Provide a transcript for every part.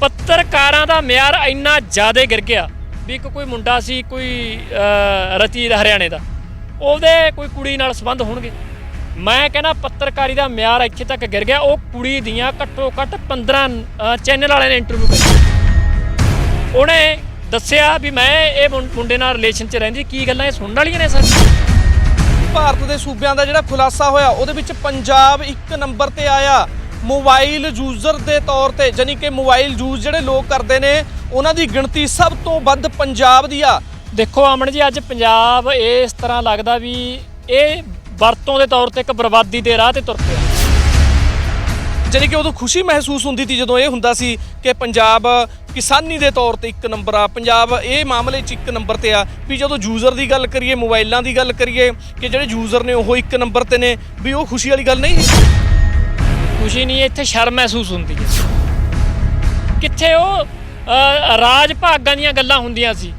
ਪੱਤਰਕਾਰਾਂ ਦਾ ਮਿਆਰ ਇੰਨਾ ਜ਼ਿਆਦਾ ਗਿਰ ਗਿਆ ਵੀ ਇੱਕ ਕੋਈ ਮੁੰਡਾ ਸੀ, ਕੋਈ ਰਤੀ ਹਰਿਆਣੇ ਦਾ, ਉਹਦੇ ਕੋਈ ਕੁੜੀ ਨਾਲ ਸੰਬੰਧ ਹੋਣਗੇ। ਮੈਂ ਕਹਿੰਦਾ ਪੱਤਰਕਾਰੀ ਦਾ ਮਿਆਰ ਇੱਥੇ ਤੱਕ ਗਿਰ ਗਿਆ, ਉਹ ਕੁੜੀ ਦੀਆਂ ਘੱਟੋ ਘੱਟ 15 ਚੈਨਲ ਵਾਲਿਆਂ ਨੇ ਇੰਟਰਵਿਊ ਕੀਤੀ ਉਹਨੇ ਦੱਸਿਆ ਵੀ ਮੈਂ ਇਹ ਮੁੰਡੇ ਨਾਲ ਰਿਲੇਸ਼ਨ 'ਚ ਰਹਿੰਦੀ, ਕੀ ਗੱਲਾਂ ਇਹ ਸੁਣਨ ਵਾਲੀਆਂ ਨੇ ਸਰ? ਭਾਰਤ ਦੇ ਸੂਬਿਆਂ ਦਾ ਜਿਹੜਾ ਖੁਲਾਸਾ ਹੋਇਆ, ਉਹਦੇ ਵਿੱਚ ਪੰਜਾਬ ਇੱਕ ਨੰਬਰ ਤੇ ਆਇਆ। ਮੋਬਾਈਲ ਯੂਜ਼ਰ ਦੇ ਤੌਰ ਤੇ ਜਾਨੀ ਕਿ ਮੋਬਾਈਲ ਯੂਜ਼ ਜਿਹੜੇ ਲੋਕ ਕਰਦੇ ਨੇ ਉਹਨਾਂ ਦੀ ਗਿਣਤੀ ਸਭ ਤੋਂ ਵੱਧ ਪੰਜਾਬ ਦੀ ਆ। ਦੇਖੋ ਅਮਨ ਜੀ ਅੱਜ ਪੰਜਾਬ ਇਸ ਤਰ੍ਹਾਂ ਲੱਗਦਾ ਵੀ ਇਹ ਵਰਤੋਂ ਦੇ ਤੌਰ ਤੇ ਇੱਕ ਬਰਬਾਦੀ ਦੇ ਰਾਹ ਤੇ ਤੁਰ ਪਿਆ। ਜਾਨੀ ਕਿ ਉਦੋਂ ਖੁਸ਼ੀ ਮਹਿਸੂਸ ਹੁੰਦੀ ਸੀ ਜਦੋਂ ਇਹ ਹੁੰਦਾ ਸੀ ਕਿ ਪੰਜਾਬ ਕਿਸਾਨੀ ਦੇ ਤੌਰ ਤੇ ਇੱਕ ਨੰਬਰ ਆ ਪੰਜਾਬ ਇਹ ਮਾਮਲੇ 'ਚ ਇੱਕ ਨੰਬਰ ਤੇ ਆ। ਵੀ ਜਦੋਂ ਯੂਜ਼ਰ ਦੀ ਗੱਲ ਕਰੀਏ ਮੋਬਾਈਲਾਂ ਦੀ ਗੱਲ ਕਰੀਏ ਕਿ ਜਿਹੜੇ ਯੂਜ਼ਰ ਨੇ ਉਹ ਇੱਕ ਨੰਬਰ ਤੇ ਨੇ ਵੀ ਉਹ ਖੁਸ਼ੀ ਵਾਲੀ ਗੱਲ ਨਹੀਂ ਖੁਸ਼ੀ ਨਹੀਂ, ਇੱਥੇ ਸ਼ਰਮ ਮਹਿਸੂਸ ਹੁੰਦੀ ਹੈ। ਕਿੱਥੇ ਉਹ ਰਾਜ ਭਾਗਾਂ ਦੀਆਂ ਗੱਲਾਂ ਹੁੰਦੀਆਂ ਸੀ।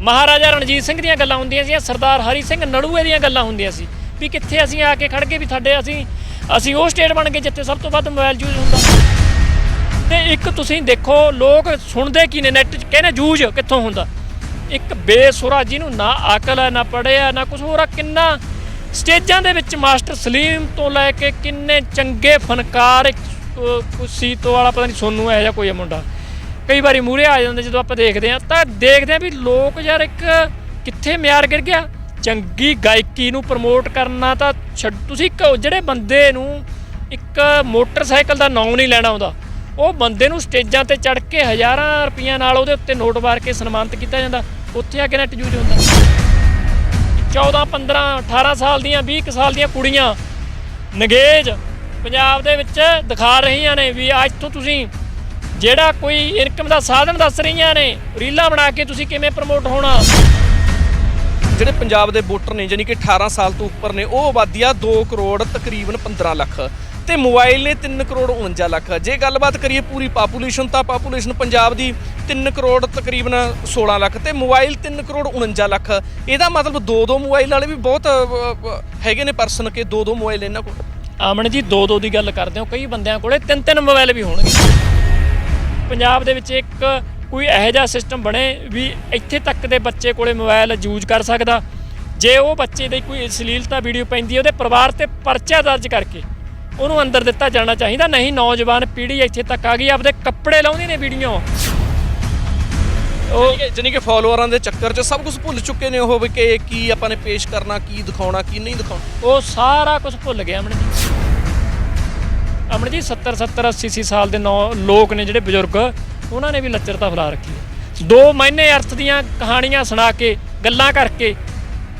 ਮਹਾਰਾਜਾ ਰਣਜੀਤ ਸਿੰਘ ਦੀਆਂ ਗੱਲਾਂ ਹੁੰਦੀਆਂ ਸੀ ਸਰਦਾਰ ਹਰੀ ਸਿੰਘ ਨੜੂਏ ਦੀਆਂ ਗੱਲਾਂ ਹੁੰਦੀਆਂ ਸੀ। ਵੀ ਕਿੱਥੇ ਅਸੀਂ ਆ ਕੇ ਖੜ ਗਏ ਵੀ ਸਾਡੇ ਅਸੀਂ ਅਸੀਂ ਉਹ ਸਟੇਟ ਬਣ ਗਏ ਜਿੱਥੇ ਸਭ ਤੋਂ ਵੱਧ ਮੋਬਾਈਲ ਯੂਜ਼ ਹੁੰਦਾ ਤੇ ਇੱਕ ਤੁਸੀਂ ਦੇਖੋ, ਲੋਕ ਸੁਣਦੇ ਕੀ ਨੇ ਨੈਟ 'ਚ? ਕਹਿੰਦੇ ਯੂਜ ਕਿੱਥੋਂ ਹੁੰਦਾ? ਇੱਕ ਬੇਸੁਰਾ ਜਿਹਨੂੰ ਨਾ ਅਕਲ ਹੈ ਨਾ ਪੜਿਆ ਨਾ ਕੁਝ ਹੋਰ, ਆ ਕਿੰਨਾ ਸਟੇਜਾਂ ਦੇ ਵਿੱਚ ਮਾਸਟਰ ਸਲੀਮ ਤੋਂ ਲੈ ਕੇ ਕਿੰਨੇ ਚੰਗੇ ਫਨਕਾਰ ਇੱਕ, ਤੋਂ ਵਾਲਾ ਪਤਾ ਨਹੀਂ ਸੋਨੂੰ ਇਹੋ ਜਿਹਾ ਕੋਈ ਮੁੰਡਾ। ਕਈ ਵਾਰੀ ਮੂਹਰੇ ਆ ਜਾਂਦੇ ਜਦੋਂ ਆਪਾਂ ਦੇਖਦੇ ਹਾਂ ਤਾਂ ਦੇਖਦੇ ਹਾਂ ਵੀ ਲੋਕ ਯਾਰ ਇੱਕ ਕਿੱਥੇ ਮਿਆਰ ਗਿਰ ਗਿਆ। ਚੰਗੀ ਗਾਇਕੀ ਨੂੰ ਪ੍ਰਮੋਟ ਕਰਨਾ ਤਾਂ ਛੱਡ ਤੁਸੀਂ ਜਿਹੜੇ ਬੰਦੇ ਨੂੰ ਇੱਕ ਮੋਟਰਸਾਈਕਲ ਦਾ ਨਾਮ ਨਹੀਂ ਲੈਣਾ ਆਉਂਦਾ ਉਹ ਬੰਦੇ ਨੂੰ ਸਟੇਜਾਂ ਤੇ ਚੜ ਕੇ ਹਜ਼ਾਰਾਂ ਰੁਪਈਆਂ ਨਾਲ ਉਹਦੇ ਉੱਤੇ ਨੋਟ ਮਾਰ ਕੇ ਸਨਮਾਨਿਤ ਕੀਤਾ ਜਾਂਦਾ। ਉੱਥੇ ਆ ਕੇ ਨੈਟ ਯੂਜ਼ ਹੁੰਦਾ। 14 15 18 ਸਾਲ ਦੀਆਂ 20 ਕੁ ਸਾਲ ਦੀਆਂ ਕੁੜੀਆਂ ਨਗੇਜ ਪੰਜਾਬ ਦੇ ਵਿੱਚ ਦਿਖਾ ਰਹੀਆਂ ਨੇ ਵੀ ਅੱਜ ਤੋਂ ਤੁਸੀਂ ਜਿਹੜਾ ਕੋਈ ਇਨਕਮ ਦਾ ਸਾਧਨ ਦੱਸ ਰਹੀਆਂ ਨੇ, ਰੀਲਾਂ ਬਣਾ ਕੇ ਤੁਸੀਂ ਕਿਵੇਂ ਪ੍ਰਮੋਟ ਹੋਣਾ? ਜਿਹੜੇ ਪੰਜਾਬ ਦੇ ਵੋਟਰ ਨੇ ਜਾਨੀ ਕਿ 18 ਸਾਲ ਤੋਂ ਉੱਪਰ ਨੇ, ਉਹ ਆਬਾਦੀ ਆ 2 ਕਰੋੜ ਤਕਰੀਬਨ 15 ਲੱਖ। ਤੇ ਮੋਬਾਈਲ ਨੇ 3 ਕਰੋੜ 49 ਲੱਖ। ਜੇ ਗੱਲਬਾਤ ਕਰੀਏ ਪੂਰੀ ਪਾਪੂਲੇਸ਼ਨ ਤਾਂ ਪਾਪੂਲੇਸ਼ਨ ਪੰਜਾਬ ਦੀ 3 ਕਰੋੜ ਤਕਰੀਬਨ 16 ਲੱਖ ਤੇ ਮੋਬਾਈਲ 3 ਕਰੋੜ 49 ਲੱਖ। ਇਹਦਾ ਮਤਲਬ ਦੋ ਦੋ ਮੋਬਾਈਲ ਵਾਲੇ ਵੀ ਬਹੁਤ ਹੈਗੇ ਨੇ ਪਰਸਨ ਕੇ ਦੋ ਦੋ ਮੋਬਾਈਲ ਇਹਨਾਂ ਕੋਲ। ਆਮਣ ਜੀ ਦੋ ਦੋ ਦੀ ਗੱਲ ਕਰਦੇ ਹੋ, ਕਈ ਬੰਦਿਆਂ ਕੋਲੇ ਤਿੰਨ ਤਿੰਨ ਮੋਬਾਈਲ ਵੀ ਹੋਣਗੇ। ਪੰਜਾਬ ਦੇ ਵਿੱਚ ਇੱਕ ਕੋਈ ਇਹੋ ਜਿਹਾ ਸਿਸਟਮ ਬਣੇ ਵੀ ਇੱਥੇ ਤੱਕ ਦੇ ਬੱਚੇ ਕੋਲੇ ਮੋਬਾਈਲ ਯੂਜ਼ ਕਰ ਸਕਦਾ। ਜੇ ਉਹ ਬੱਚੇ ਦੀ ਕੋਈ ਅਸ਼ਲੀਲਤਾ ਵੀਡੀਓ ਪੈਂਦੀ ਹੈ, ਉਹਦੇ ਪਰਿਵਾਰ ਤੇ ਪਰਚਾ ਦਰਜ ਕਰਕੇ ਉਹਨੂੰ ਅੰਦਰ ਦਿੱਤਾ ਜਾਣਾ ਚਾਹੀਦਾ ਨਹੀਂ ਨੌਜਵਾਨ ਪੀੜ੍ਹੀ ਇੱਥੇ ਤੱਕ ਆ ਗਈ ਆਪਦੇ ਕੱਪੜੇ ਲਾਉਂਦੀ ਨੇ ਵੀਡੀਓ। ਉਹ ਜਾਨੀ ਕਿ ਫਾਲੋਅਰਾਂ ਦੇ ਚੱਕਰ 'ਚ ਸਭ ਕੁਝ ਭੁੱਲ ਚੁੱਕੇ ਨੇ ਉਹ ਵੀ ਕਿ ਕੀ ਆਪਾਂ ਨੇ ਪੇਸ਼ ਕਰਨਾ ਕੀ ਦਿਖਾਉਣਾ ਕੀ ਨਹੀਂ ਦਿਖਾਉਣਾ। ਉਹ ਸਾਰਾ ਕੁਝ ਭੁੱਲ ਗਿਆ ਅਮਨ ਜੀ। ਅਮਨ ਜੀ 70 70 80 80 ਸਾਲ ਦੇ ਨੌ ਲੋਕ ਨੇ ਜਿਹੜੇ ਬਜ਼ੁਰਗ ਉਹਨਾਂ ਨੇ ਵੀ ਲੱਚਰਤਾ ਫੈਲਾ ਰੱਖੀ ਹੈ। ਦੋ ਮਹੀਨੇ ਅਰਥ ਦੀਆਂ ਕਹਾਣੀਆਂ ਸੁਣਾ ਕੇ ਗੱਲਾਂ ਕਰਕੇ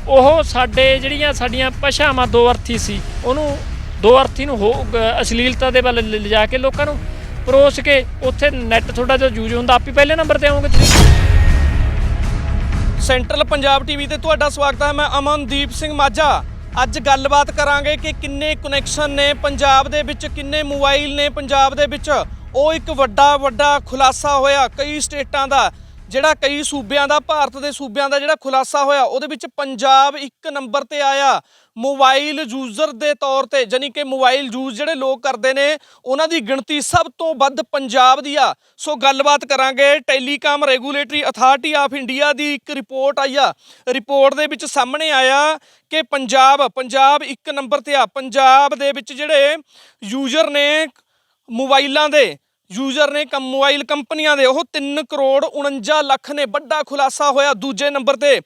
ਉਹ ਸਾਡੇ ਜਿਹੜੀਆਂ ਸਾਡੀਆਂ ਭਾਸ਼ਾਵਾਂ ਦੋ ਅਰਥੀ ਸੀ ਉਹਨੂੰ ਦੋ ਅਰਥੀ ਨੂੰ ਹੋ ਅਸ਼ਲੀਲਤਾ ਦੇ ਵੱਲ ਲਿਜਾ ਕੇ ਲੋਕਾਂ ਨੂੰ ਪਰੋਸ ਕੇ ਉੱਥੇ ਨੈਟ ਤੁਹਾਡਾ ਜੋ ਯੂਜ਼ ਹੁੰਦਾ, ਆਪ ਹੀ ਪਹਿਲੇ ਨੰਬਰ ਤੇ ਆਉਂਗੇ ਤੁਸੀਂ। ਸੈਂਟਰਲ ਪੰਜਾਬ ਟੀਵੀ ਤੇ ਤੁਹਾਡਾ ਸਵਾਗਤ ਹੈ, ਮੈਂ ਅਮਨਦੀਪ ਸਿੰਘ ਮਾਝਾ। ਅੱਜ ਗੱਲਬਾਤ ਕਰਾਂਗੇ ਕਿ ਕਿੰਨੇ ਕਨੈਕਸ਼ਨ ਨੇ ਪੰਜਾਬ ਦੇ ਵਿੱਚ, ਕਿੰਨੇ ਮੋਬਾਈਲ ਨੇ ਪੰਜਾਬ ਦੇ ਵਿੱਚ। ਉਹ ਇੱਕ ਵੱਡਾ ਵੱਡਾ ਖੁਲਾਸਾ ਹੋਇਆ ਕਈ ਸਟੇਟਾਂ ਦਾ। ਜਿਹੜਾ ਕਈ ਸੂਬਿਆਂ ਦਾ, ਭਾਰਤ ਦੇ ਸੂਬਿਆਂ ਦਾ ਜਿਹੜਾ ਖੁਲਾਸਾ ਹੋਇਆ, ਉਹਦੇ ਵਿੱਚ ਪੰਜਾਬ ਇੱਕ ਨੰਬਰ ਤੇ ਆਇਆ। ਮੋਬਾਈਲ ਯੂਜ਼ਰ ਦੇ ਤੌਰ ਤੇ ਜਾਨੀ ਕਿ ਮੋਬਾਈਲ ਯੂਜ਼ ਜਿਹੜੇ ਲੋਕ ਕਰਦੇ ਨੇ, ਉਹਨਾਂ ਦੀ ਗਿਣਤੀ ਸਭ ਤੋਂ ਵੱਧ ਪੰਜਾਬ ਦੀ ਆ। ਸੋ ਗੱਲਬਾਤ ਕਰਾਂਗੇ telecom regulatory authority of India ਦੀ ਇੱਕ ਰਿਪੋਰਟ ਆਈ ਆ। ਰਿਪੋਰਟ ਦੇ ਵਿੱਚ ਸਾਹਮਣੇ ਆਇਆ ਕਿ ਪੰਜਾਬ ਪੰਜਾਬ ਇੱਕ ਨੰਬਰ ਤੇ ਆ। ਪੰਜਾਬ ਦੇ ਵਿੱਚ ਜਿਹੜੇ ਯੂਜ਼ਰ ਨੇ ਮੋਬਾਈਲਾਂ ਦੇ ਯੂਜ਼ਰ ਨੇ ਕਮ ਮੋਬਾਈਲ ਕੰਪਨੀਆਂ ਦੇ ਉਹ 3 ਕਰੋੜ 49 ਲੱਖ ਨੇ ਵੱਡਾ ਖੁਲਾਸਾ ਹੋਇਆ ਦੂਜੇ ਨੰਬਰ ਤੇ।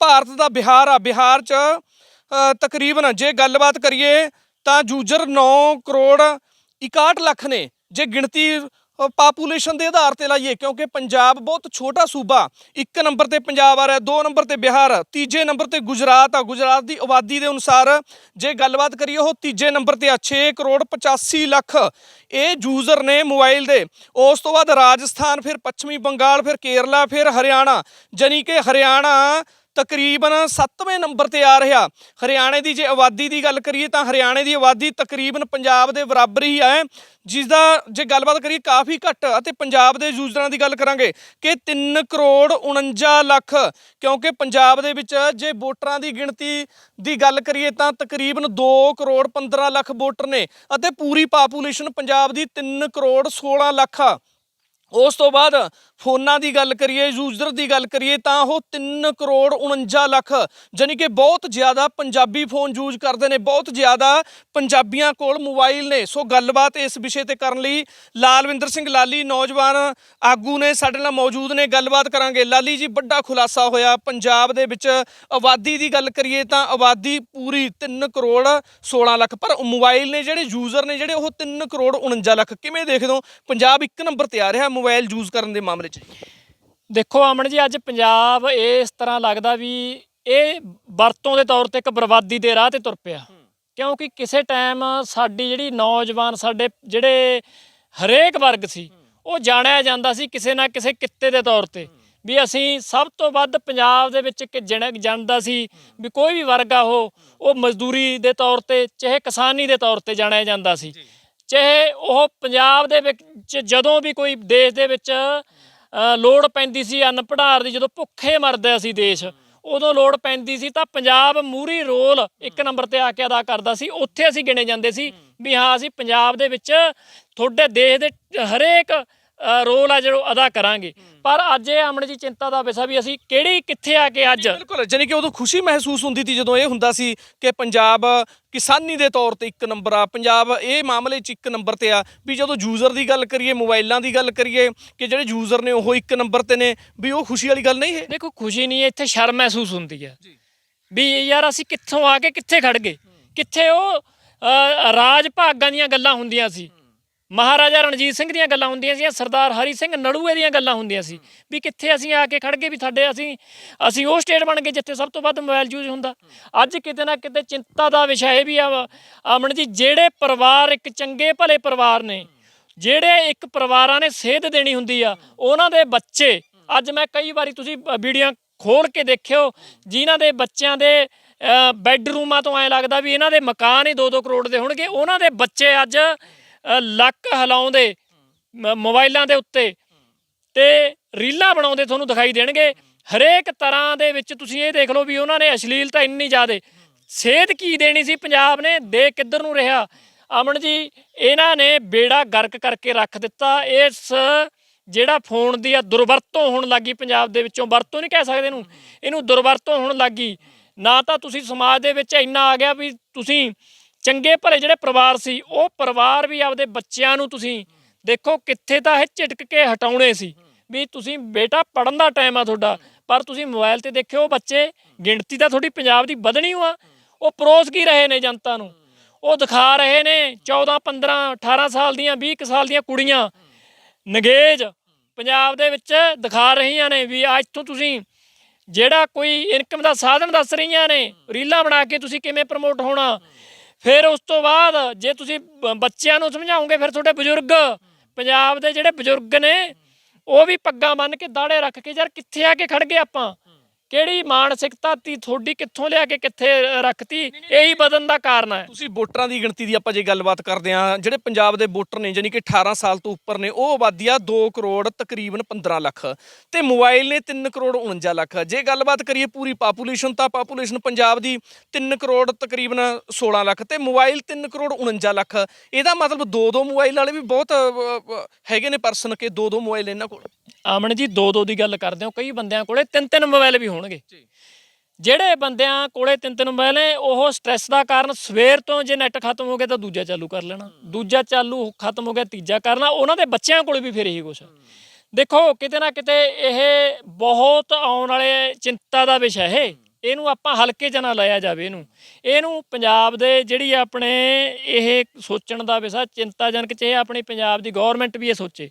ਭਾਰਤ ਦਾ ਬਿਹਾਰ ਆ, ਬਿਹਾਰ 'ਚ ਤਕਰੀਬਨ ਜੇ ਗੱਲਬਾਤ ਕਰੀਏ ਤਾਂ ਯੂਜ਼ਰ 9 ਕਰੋੜ 61 ਲੱਖ ਨੇ। ਜੇ ਗਿਣਤੀ ਪਾਪੂਲੇਸ਼ਨ ਦੇ ਆਧਾਰ ਤੇ ਲਾਈਏ, ਕਿਉਂਕਿ ਪੰਜਾਬ ਬਹੁਤ ਛੋਟਾ ਸੂਬਾ, ਇੱਕ ਨੰਬਰ ਤੇ ਪੰਜਾਬ ਆ ਰਿਹਾ, ਦੋ ਨੰਬਰ ਤੇ ਬਿਹਾਰ, ਤੀਜੇ ਨੰਬਰ ਤੇ ਗੁਜਰਾਤ ਆ। ਗੁਜਰਾਤ ਦੀ ਆਬਾਦੀ ਦੇ ਅਨੁਸਾਰ ਜੇ ਗੱਲਬਾਤ ਕਰੀਏ, ਉਹ ਤੀਜੇ ਨੰਬਰ ਤੇ ਆ 6 ਕਰੋੜ 85 ਲੱਖ। ਇਹ ਯੂਜ਼ਰ ਨੇ ਮੋਬਾਈਲ ਦੇ। ਉਸ ਤੋਂ ਬਾਅਦ ਰਾਜਸਥਾਨ, ਫਿਰ ਪੱਛਮੀ ਬੰਗਾਲ, ਫਿਰ ਕੇਰਲਾ, ਫਿਰ ਹਰਿਆਣਾ ਜਾਨੀ ਕਿ ਹਰਿਆਣਾ ਤਕਰੀਬਨ 7ਵੇਂ ਨੰਬਰ ਤੇ ਆ ਰਿਹਾ। ਹਰਿਆਣੇ ਦੀ ਜੇ ਆਬਾਦੀ ਦੀ ਗੱਲ ਕਰੀਏ ਤਾਂ ਹਰਿਆਣੇ ਦੀ ਆਬਾਦੀ ਤਕਰੀਬਨ ਪੰਜਾਬ ਦੇ ਬਰਾਬਰ ਹੀ ਹੈ ਜਿਸ ਦਾ ਜੇ ਗੱਲਬਾਤ ਕਰੀਏ ਕਾਫੀ ਘੱਟ ਅਤੇ ਪੰਜਾਬ ਦੇ ਯੂਜ਼ਰਾਂ ਦੀ ਗੱਲ ਕਰਾਂਗੇ ਕਿ 3 ਕਰੋੜ 49 ਲੱਖ, ਕਿਉਂਕਿ ਪੰਜਾਬ ਦੇ ਵਿੱਚ ਜੇ ਵੋਟਰਾਂ ਦੀ ਗਿਣਤੀ ਦੀ ਗੱਲ ਕਰੀਏ ਤਾਂ ਤਕਰੀਬਨ 2 ਕਰੋੜ 15 ਲੱਖ ਵੋਟਰ ਨੇ ਅਤੇ ਪੂਰੀ ਪਾਪੂਲੇਸ਼ਨ ਪੰਜਾਬ ਦੀ 3 ਕਰੋੜ 16 ਲੱਖ ਆ। ਉਸ ਤੋਂ ਬਾਅਦ ਫੋਨਾਂ ਦੀ ਗੱਲ ਕਰੀਏ, ਯੂਜ਼ਰ ਦੀ ਗੱਲ ਕਰੀਏ, ਤਾਂ ਉਹ 3 ਕਰੋੜ 49 ਲੱਖ ਜਾਨੀ ਕਿ ਬਹੁਤ ਜ਼ਿਆਦਾ ਪੰਜਾਬੀ ਫੋਨ ਯੂਜ਼ ਕਰਦੇ ਨੇ, ਬਹੁਤ ਜ਼ਿਆਦਾ ਪੰਜਾਬੀਆਂ ਕੋਲ ਮੋਬਾਈਲ ਨੇ। ਸੋ ਗੱਲਬਾਤ ਇਸ ਵਿਸ਼ੇ ਤੇ ਕਰਨ ਲਈ ਲਾਲਵਿੰਦਰ ਸਿੰਘ ਲਾਲੀ ਨੌਜਵਾਨ ਆਗੂ ਨੇ ਸਾਡੇ ਨਾਲ ਮੌਜੂਦ ਨੇ, ਗੱਲਬਾਤ ਕਰਾਂਗੇ। ਲਾਲੀ ਜੀ, ਵੱਡਾ ਖੁਲਾਸਾ ਹੋਇਆ। ਪੰਜਾਬ ਦੇ ਵਿੱਚ ਆਬਾਦੀ ਦੀ ਗੱਲ ਕਰੀਏ ਤਾਂ ਆਬਾਦੀ ਪੂਰੀ 3 ਕਰੋੜ 16 ਲੱਖ, ਪਰ ਮੋਬਾਈਲ ਨੇ ਜਿਹੜੇ ਯੂਜ਼ਰ ਨੇ, ਜਿਹੜੇ ਉਹ 3 ਕਰੋੜ 49 ਲੱਖ, ਕਿਵੇਂ ਦੇਖਦੇ ਹੋ? ਪੰਜਾਬ ਇੱਕ ਨੰਬਰ ਤੇ ਆ ਰਿਹਾ ਮੋਬਾਈਲ ਯੂਜ਼ ਕਰਨ ਦੇ ਮਾਮਲੇ 'ਚ ਦੇਖੋ ਅਮਨ ਜੀ ਅੱਜ ਪੰਜਾਬ ਇਸ ਤਰ੍ਹਾਂ ਲੱਗਦਾ ਵੀ ਇਹ ਵਰਤੋਂ ਦੇ ਤੌਰ ਤੇ ਇੱਕ ਬਰਬਾਦੀ ਦੇ ਰਾਹ ਤੇ ਤੁਰ ਪਿਆ। ਕਿਉਂਕਿ ਕਿਸੇ ਟਾਈਮ ਸਾਡੀ ਜਿਹੜੀ ਨੌਜਵਾਨ ਸਾਡੇ ਜਿਹੜੇ ਹਰੇਕ ਵਰਗ ਸੀ ਉਹ ਜਾਣਿਆ ਜਾਂਦਾ ਸੀ ਕਿਸੇ ਨਾ ਕਿਸੇ ਕਿੱਤੇ ਦੇ ਤੌਰ ਤੇ ਵੀ ਅਸੀਂ ਸਭ ਤੋਂ ਵੱਧ ਪੰਜਾਬ ਦੇ ਵਿੱਚ ਕਿ ਜਾਣਦਾ ਸੀ ਵੀ ਕੋਈ ਵੀ ਵਰਗ ਆ ਉਹ ਉਹ ਮਜ਼ਦੂਰੀ ਦੇ ਤੌਰ ਤੇ ਚਾਹੇ ਕਿਸਾਨੀ ਦੇ ਤੌਰ ਤੇ ਜਾਣਿਆ ਜਾਂਦਾ ਸੀ। ਚਾਹੇ ਉਹ ਪੰਜਾਬ ਦੇ ਵਿੱਚ ਜਦੋਂ ਵੀ ਕੋਈ ਦੇਸ਼ ਦੇ ਵਿੱਚ ਲੋੜ ਪੈਂਦੀ ਸੀ ਅੰਨ ਪੜਾਰ ਦੀ, ਜਦੋਂ ਭੁੱਖੇ ਮਰਦੇ ਸੀ ਦੇਸ਼। ਉਦੋਂ ਲੋੜ ਪੈਂਦੀ ਸੀ ਤਾਂ ਪੰਜਾਬ ਮੂਰੀ ਰੋਲ ਇੱਕ ਨੰਬਰ ਤੇ ਆ ਕੇ ਅਦਾ ਕਰਦਾ ਸੀ। ਉੱਥੇ ਅਸੀਂ ਗਿਣੇ ਜਾਂਦੇ ਸੀ ਵੀ ਹਾਂ, ਅਸੀਂ ਪੰਜਾਬ ਦੇ ਵਿੱਚ ਤੁਹਾਡੇ ਦੇਸ਼ ਦੇ ਹਰੇਕ ਰੋਲ ਆ ਜਿਹੜਾ ਅਦਾ ਕਰਾਂਗੇ। ਪਰ ਅੱਜ ਇਹ ਅਮਨ ਜੀ ਚਿੰਤਾ ਦਾ ਵਿਸ਼ਾ ਵੀ ਅਸੀਂ ਕਿਹੜੀ ਕਿੱਥੇ ਆ ਕੇ ਅੱਜ? ਬਿਲਕੁਲ। ਜਾਨੀ ਕਿ ਉਦੋਂ ਖੁਸ਼ੀ ਮਹਿਸੂਸ ਹੁੰਦੀ ਸੀ ਜਦੋਂ ਇਹ ਹੁੰਦਾ ਸੀ ਕਿ ਪੰਜਾਬ ਕਿਸਾਨੀ ਦੇ ਤੌਰ ਤੇ ਇੱਕ ਨੰਬਰ ਆ। ਪੰਜਾਬ ਇਹ ਮਾਮਲੇ 'ਚ ਇੱਕ ਨੰਬਰ ਤੇ ਆ ਵੀ ਜਦੋਂ ਯੂਜ਼ਰ ਦੀ ਗੱਲ ਕਰੀਏ ਮੋਬਾਈਲਾਂ ਦੀ ਗੱਲ ਕਰੀਏ ਕਿ ਜਿਹੜੇ ਯੂਜ਼ਰ ਨੇ ਉਹ ਇੱਕ ਨੰਬਰ ਤੇ ਨੇ ਵੀ ਉਹ ਖੁਸ਼ੀ ਵਾਲੀ ਗੱਲ ਨਹੀਂ ਹੈ? ਦੇਖੋ ਖੁਸ਼ੀ ਨਹੀਂ ਹੈ ਇੱਥੇ ਸ਼ਰਮ ਮਹਿਸੂਸ ਹੁੰਦੀ ਹੈ। ਵੀ ਯਾਰ ਅਸੀਂ ਕਿੱਥੋਂ ਆ ਕੇ ਕਿੱਥੇ ਖੜ ਗਏ? ਕਿੱਥੇ ਉਹ ਰਾਜ ਭਾਗਾਂ ਦੀਆਂ ਗੱਲਾਂ ਹੁੰਦੀਆਂ ਸੀ? ਮਹਾਰਾਜਾ ਰਣਜੀਤ ਸਿੰਘ ਦੀਆਂ ਗੱਲਾਂ ਹੁੰਦੀਆਂ ਸੀ ਸਰਦਾਰ ਹਰੀ ਸਿੰਘ ਨੜੂਏ ਦੀਆਂ ਗੱਲਾਂ ਹੁੰਦੀਆਂ ਸੀ ਵੀ ਕਿੱਥੇ ਅਸੀਂ ਆ ਕੇ ਖੜ ਗਏ ਵੀ ਸਾਡੇ ਅਸੀਂ ਅਸੀਂ ਉਹ ਸਟੇਟ ਬਣ ਗਏ ਜਿੱਥੇ ਸਭ ਤੋਂ ਵੱਧ ਮੋਬਾਈਲ ਯੂਜ਼ ਹੁੰਦਾ। ਅੱਜ ਕਿਤੇ ਨਾ ਕਿਤੇ ਚਿੰਤਾ ਦਾ ਵਿਸ਼ਾ ਇਹ ਵੀ ਆ ਵਾ, ਅਮਨ ਜੀ ਜਿਹੜੇ ਪਰਿਵਾਰ ਇੱਕ ਚੰਗੇ ਭਲੇ ਪਰਿਵਾਰ ਨੇ ਜਿਹੜੇ ਇੱਕ ਪਰਿਵਾਰਾਂ ਨੇ ਸੇਧ ਦੇਣੀ ਹੁੰਦੀ ਆ ਉਹਨਾਂ ਦੇ ਬੱਚੇ ਅੱਜ ਮੈਂ ਕਈ ਵਾਰੀ ਤੁਸੀਂ ਵੀਡੀਓ ਖੋਲ ਕੇ ਦੇਖਿਓ ਜਿਨ੍ਹਾਂ ਦੇ ਬੱਚਿਆਂ ਦੇ ਬੈੱਡਰੂਮਾਂ ਤੋਂ ਐ ਲੱਗਦਾ ਵੀ ਇਹਨਾਂ ਦੇ ਮਕਾਨ ਹੀ 2-2 ਕਰੋੜ ਦੇ ਹੋਣਗੇ ਉਹਨਾਂ ਦੇ ਬੱਚੇ ਅੱਜ ਲੱਕ ਹਿਲਾਉਂਦੇ, ਮ- ਮੋਬਾਈਲਾਂ ਦੇ ਉੱਤੇ ਤੇ ਰੀਲਾਂ ਬਣਾਉਂਦੇ ਤੁਹਾਨੂੰ ਦਿਖਾਈ ਦੇਣਗੇ। ਹਰੇਕ ਤਰ੍ਹਾਂ ਦੇ ਵਿੱਚ ਤੁਸੀਂ ਇਹ ਦੇਖ ਲਓ ਵੀ ਉਹਨਾਂ ਨੇ ਅਸ਼ਲੀਲਤਾ ਇੰਨੀ ਜ਼ਿਆਦੇ। ਸੇਧ ਕੀ ਦੇਣੀ ਸੀ? ਪੰਜਾਬ ਨੇ ਦੇ ਕਿੱਧਰ ਨੂੰ ਰਿਹਾ? ਅਮਨ ਜੀ, ਇਹਨਾਂ ਨੇ ਬੇੜਾ ਗਰਕ ਕਰਕੇ ਰੱਖ ਦਿੱਤਾ। ਇਸ ਜਿਹੜਾ ਫੋਨ ਦੀ ਆ ਦੁਰਵਰਤੋਂ ਹੋਣ ਲੱਗੀ ਪੰਜਾਬ ਦੇ ਵਿੱਚੋਂ, ਵਰਤੋਂ ਨਹੀਂ ਕਹਿ ਸਕਦੇ ਇਹਨੂੰ। ਇਹਨੂੰ ਦੁਰਵਰਤੋਂ ਹੋਣ ਲੱਗੀ। ਨਾ ਤਾਂ ਤੁਸੀਂ ਸਮਾਜ ਦੇ ਵਿੱਚ ਇੰਨਾ ਆ ਗਿਆ ਵੀ ਤੁਸੀਂ ਚੰਗੇ ਭਲੇ ਜਿਹੜੇ ਪਰਿਵਾਰ ਸੀ, ਉਹ ਪਰਿਵਾਰ ਵੀ ਆਪਦੇ ਬੱਚਿਆਂ ਨੂੰ ਤੁਸੀਂ ਦੇਖੋ ਕਿੱਥੇ ਤਾਂ ਇਹ ਝਿਟਕ ਕੇ ਹਟਾਉਣੇ ਸੀ ਵੀ ਤੁਸੀਂ ਬੇਟਾ ਪੜਨ ਦਾ ਟਾਈਮ ਆ ਤੁਹਾਡਾ, ਪਰ ਤੁਸੀਂ ਮੋਬਾਈਲ ਤੇ ਦੇਖਿਓ ਉਹ ਬੱਚੇ ਗਿਣਤੀ ਤਾਂ ਤੁਹਾਡੀ ਪੰਜਾਬ ਦੀ ਵਧਣੀ ਹੋਆ ਉਹ ਪਰੋਸ ਕੀ ਰਹੇ ਨੇ ਜਨਤਾ ਨੂੰ? ਉਹ ਦਿਖਾ ਰਹੇ ਨੇ 14 15 18 ਸਾਲ ਦੀਆਂ 20 ਕੁ ਸਾਲ ਦੀਆਂ ਕੁੜੀਆਂ। ਨਗੇਜ ਪੰਜਾਬ ਦੇ ਵਿੱਚ ਦਿਖਾ ਰਹੀਆਂ ਨੇ ਵੀ ਅੱਜ ਤੋਂ ਤੁਸੀਂ ਜਿਹੜਾ ਕੋਈ ਇਨਕਮ ਦਾ ਸਾਧਨ ਦੱਸ ਰਹੀਆਂ ਨੇ, ਰੀਲਾਂ ਬਣਾ ਕੇ ਤੁਸੀਂ ਕਿਵੇਂ ਪ੍ਰਮੋਟ ਹੋਣਾ? ਫਿਰ ਉਸ ਤੋਂ ਬਾਅਦ ਜੇ ਤੁਸੀਂ ਬ- ਬੱਚਿਆਂ ਨੂੰ ਸਮਝਾਓਗੇ ਫਿਰ ਤੁਹਾਡੇ ਬਜ਼ੁਰਗ, ਪੰਜਾਬ ਦੇ ਜਿਹੜੇ ਬਜ਼ੁਰਗ ਨੇ, ਉਹ ਵੀ ਪੱਗਾਂ ਬੰਨ੍ਹ ਕੇ ਦਾੜੇ ਰੱਖ ਕੇ, ਯਾਰ ਕਿੱਥੇ ਆ ਕੇ ਖੜ ਗਏ ਆਪਾਂ? ਕਿਹੜੀ ਮਾਨਸਿਕਤਾ ਤੀ ਤੁਹਾਡੀ ਕਿੱਥੋਂ ਲਿਆ ਕੇ ਕਿੱਥੇ ਰੱਖਤੀ? ਇਹੀ ਬਦਨ ਦਾ ਕਾਰਨ ਹੈ। ਤੁਸੀਂ ਵੋਟਰਾਂ ਦੀ ਗਿਣਤੀ ਦੀ ਆਪਾਂ ਜੇ ਗੱਲਬਾਤ ਕਰਦੇ ਹਾਂ ਜਿਹੜੇ ਪੰਜਾਬ ਦੇ ਵੋਟਰ ਨੇ ਜਾਨੀ ਕਿ 18 ਸਾਲ ਤੋਂ ਉੱਪਰ ਨੇ ਉਹ ਆਬਾਦੀ ਆ 2 ਕਰੋੜ ਤਕਰੀਬਨ 15 ਲੱਖ ਤੇ ਮੋਬਾਈਲ ਨੇ 3 ਕਰੋੜ 49 ਲੱਖ। ਜੇ ਗੱਲਬਾਤ ਕਰੀਏ ਪੂਰੀ ਪਾਪੂਲੇਸ਼ਨ ਤਾਂ ਪਾਪੂਲੇਸ਼ਨ ਪੰਜਾਬ ਦੀ 3 ਕਰੋੜ ਤਕਰੀਬਨ 16 ਲੱਖ ਤੇ ਮੋਬਾਈਲ 3 ਕਰੋੜ 49 ਲੱਖ। ਇਹਦਾ ਮਤਲਬ ਦੋ ਦੋ ਮੋਬਾਈਲ ਵਾਲੇ ਵੀ ਬਹੁਤ ਹੈਗੇ ਨੇ ਪਰਸਨ ਕਿ ਦੋ ਦੋ ਮੋਬਾਈਲ ਇਹਨਾਂ ਕੋਲ। ਆਮਣ ਜੀ ਦੋ ਦੋ ਦੀ ਗੱਲ ਕਰਦੇ ਹੋ ਕਈ ਬੰਦਿਆਂ ਕੋਲੇ ਤਿੰਨ ਤਿੰਨ ਮੋਬਾਈਲ ਵੀ ਹੋਣਗੇ। ਜਿਹੜੇ ਬੰਦਿਆਂ ਕੋਲੇ ਤਿੰਨ ਤਿੰਨ ਮੋਬਾਈਲ ਨੇ ਉਹ ਸਟ੍ਰੈਸ ਦਾ ਕਾਰਨ ਸਵੇਰ ਤੋਂ ਜੇ ਨੈਟ ਖਤਮ ਹੋ ਗਿਆ ਤਾਂ ਦੂਜਾ ਚਾਲੂ ਕਰ ਲੈਣਾ। ਦੂਜਾ ਚਾਲੂ ਖਤਮ ਹੋ ਗਿਆ ਤੀਜਾ ਕਰਨਾ ਉਹਨਾਂ ਦੇ ਬੱਚਿਆਂ ਕੋਲੇ ਵੀ ਫਿਰ ਇਹੀ ਕੁਛ ਦੇਖੋ ਕਿਤੇ ਨਾ ਕਿਤੇ ਇਹ ਬਹੁਤ ਆਉਣ ਵਾਲੇ ਚਿੰਤਾ ਦਾ ਵਿਸ਼ਾ ਹੈ। ਇਹਨੂੰ ਆਪਾਂ ਹਲਕੇ 'ਚ ਨਾ ਲਾਇਆ ਜਾਵੇ ਇਹਨੂੰ। ਇਹਨੂੰ ਪੰਜਾਬ ਦੇ ਜਿਹੜੀ ਆਪਣੇ ਇਹ ਸੋਚਣ ਦਾ ਵਿਸ਼ਾ ਚਿੰਤਾਜਨਕ ਚ ਇਹ ਆਪਣੀ ਪੰਜਾਬ ਦੀ ਗਵਰਨਮੈਂਟ ਵੀ ਇਹ ਸੋਚੇ।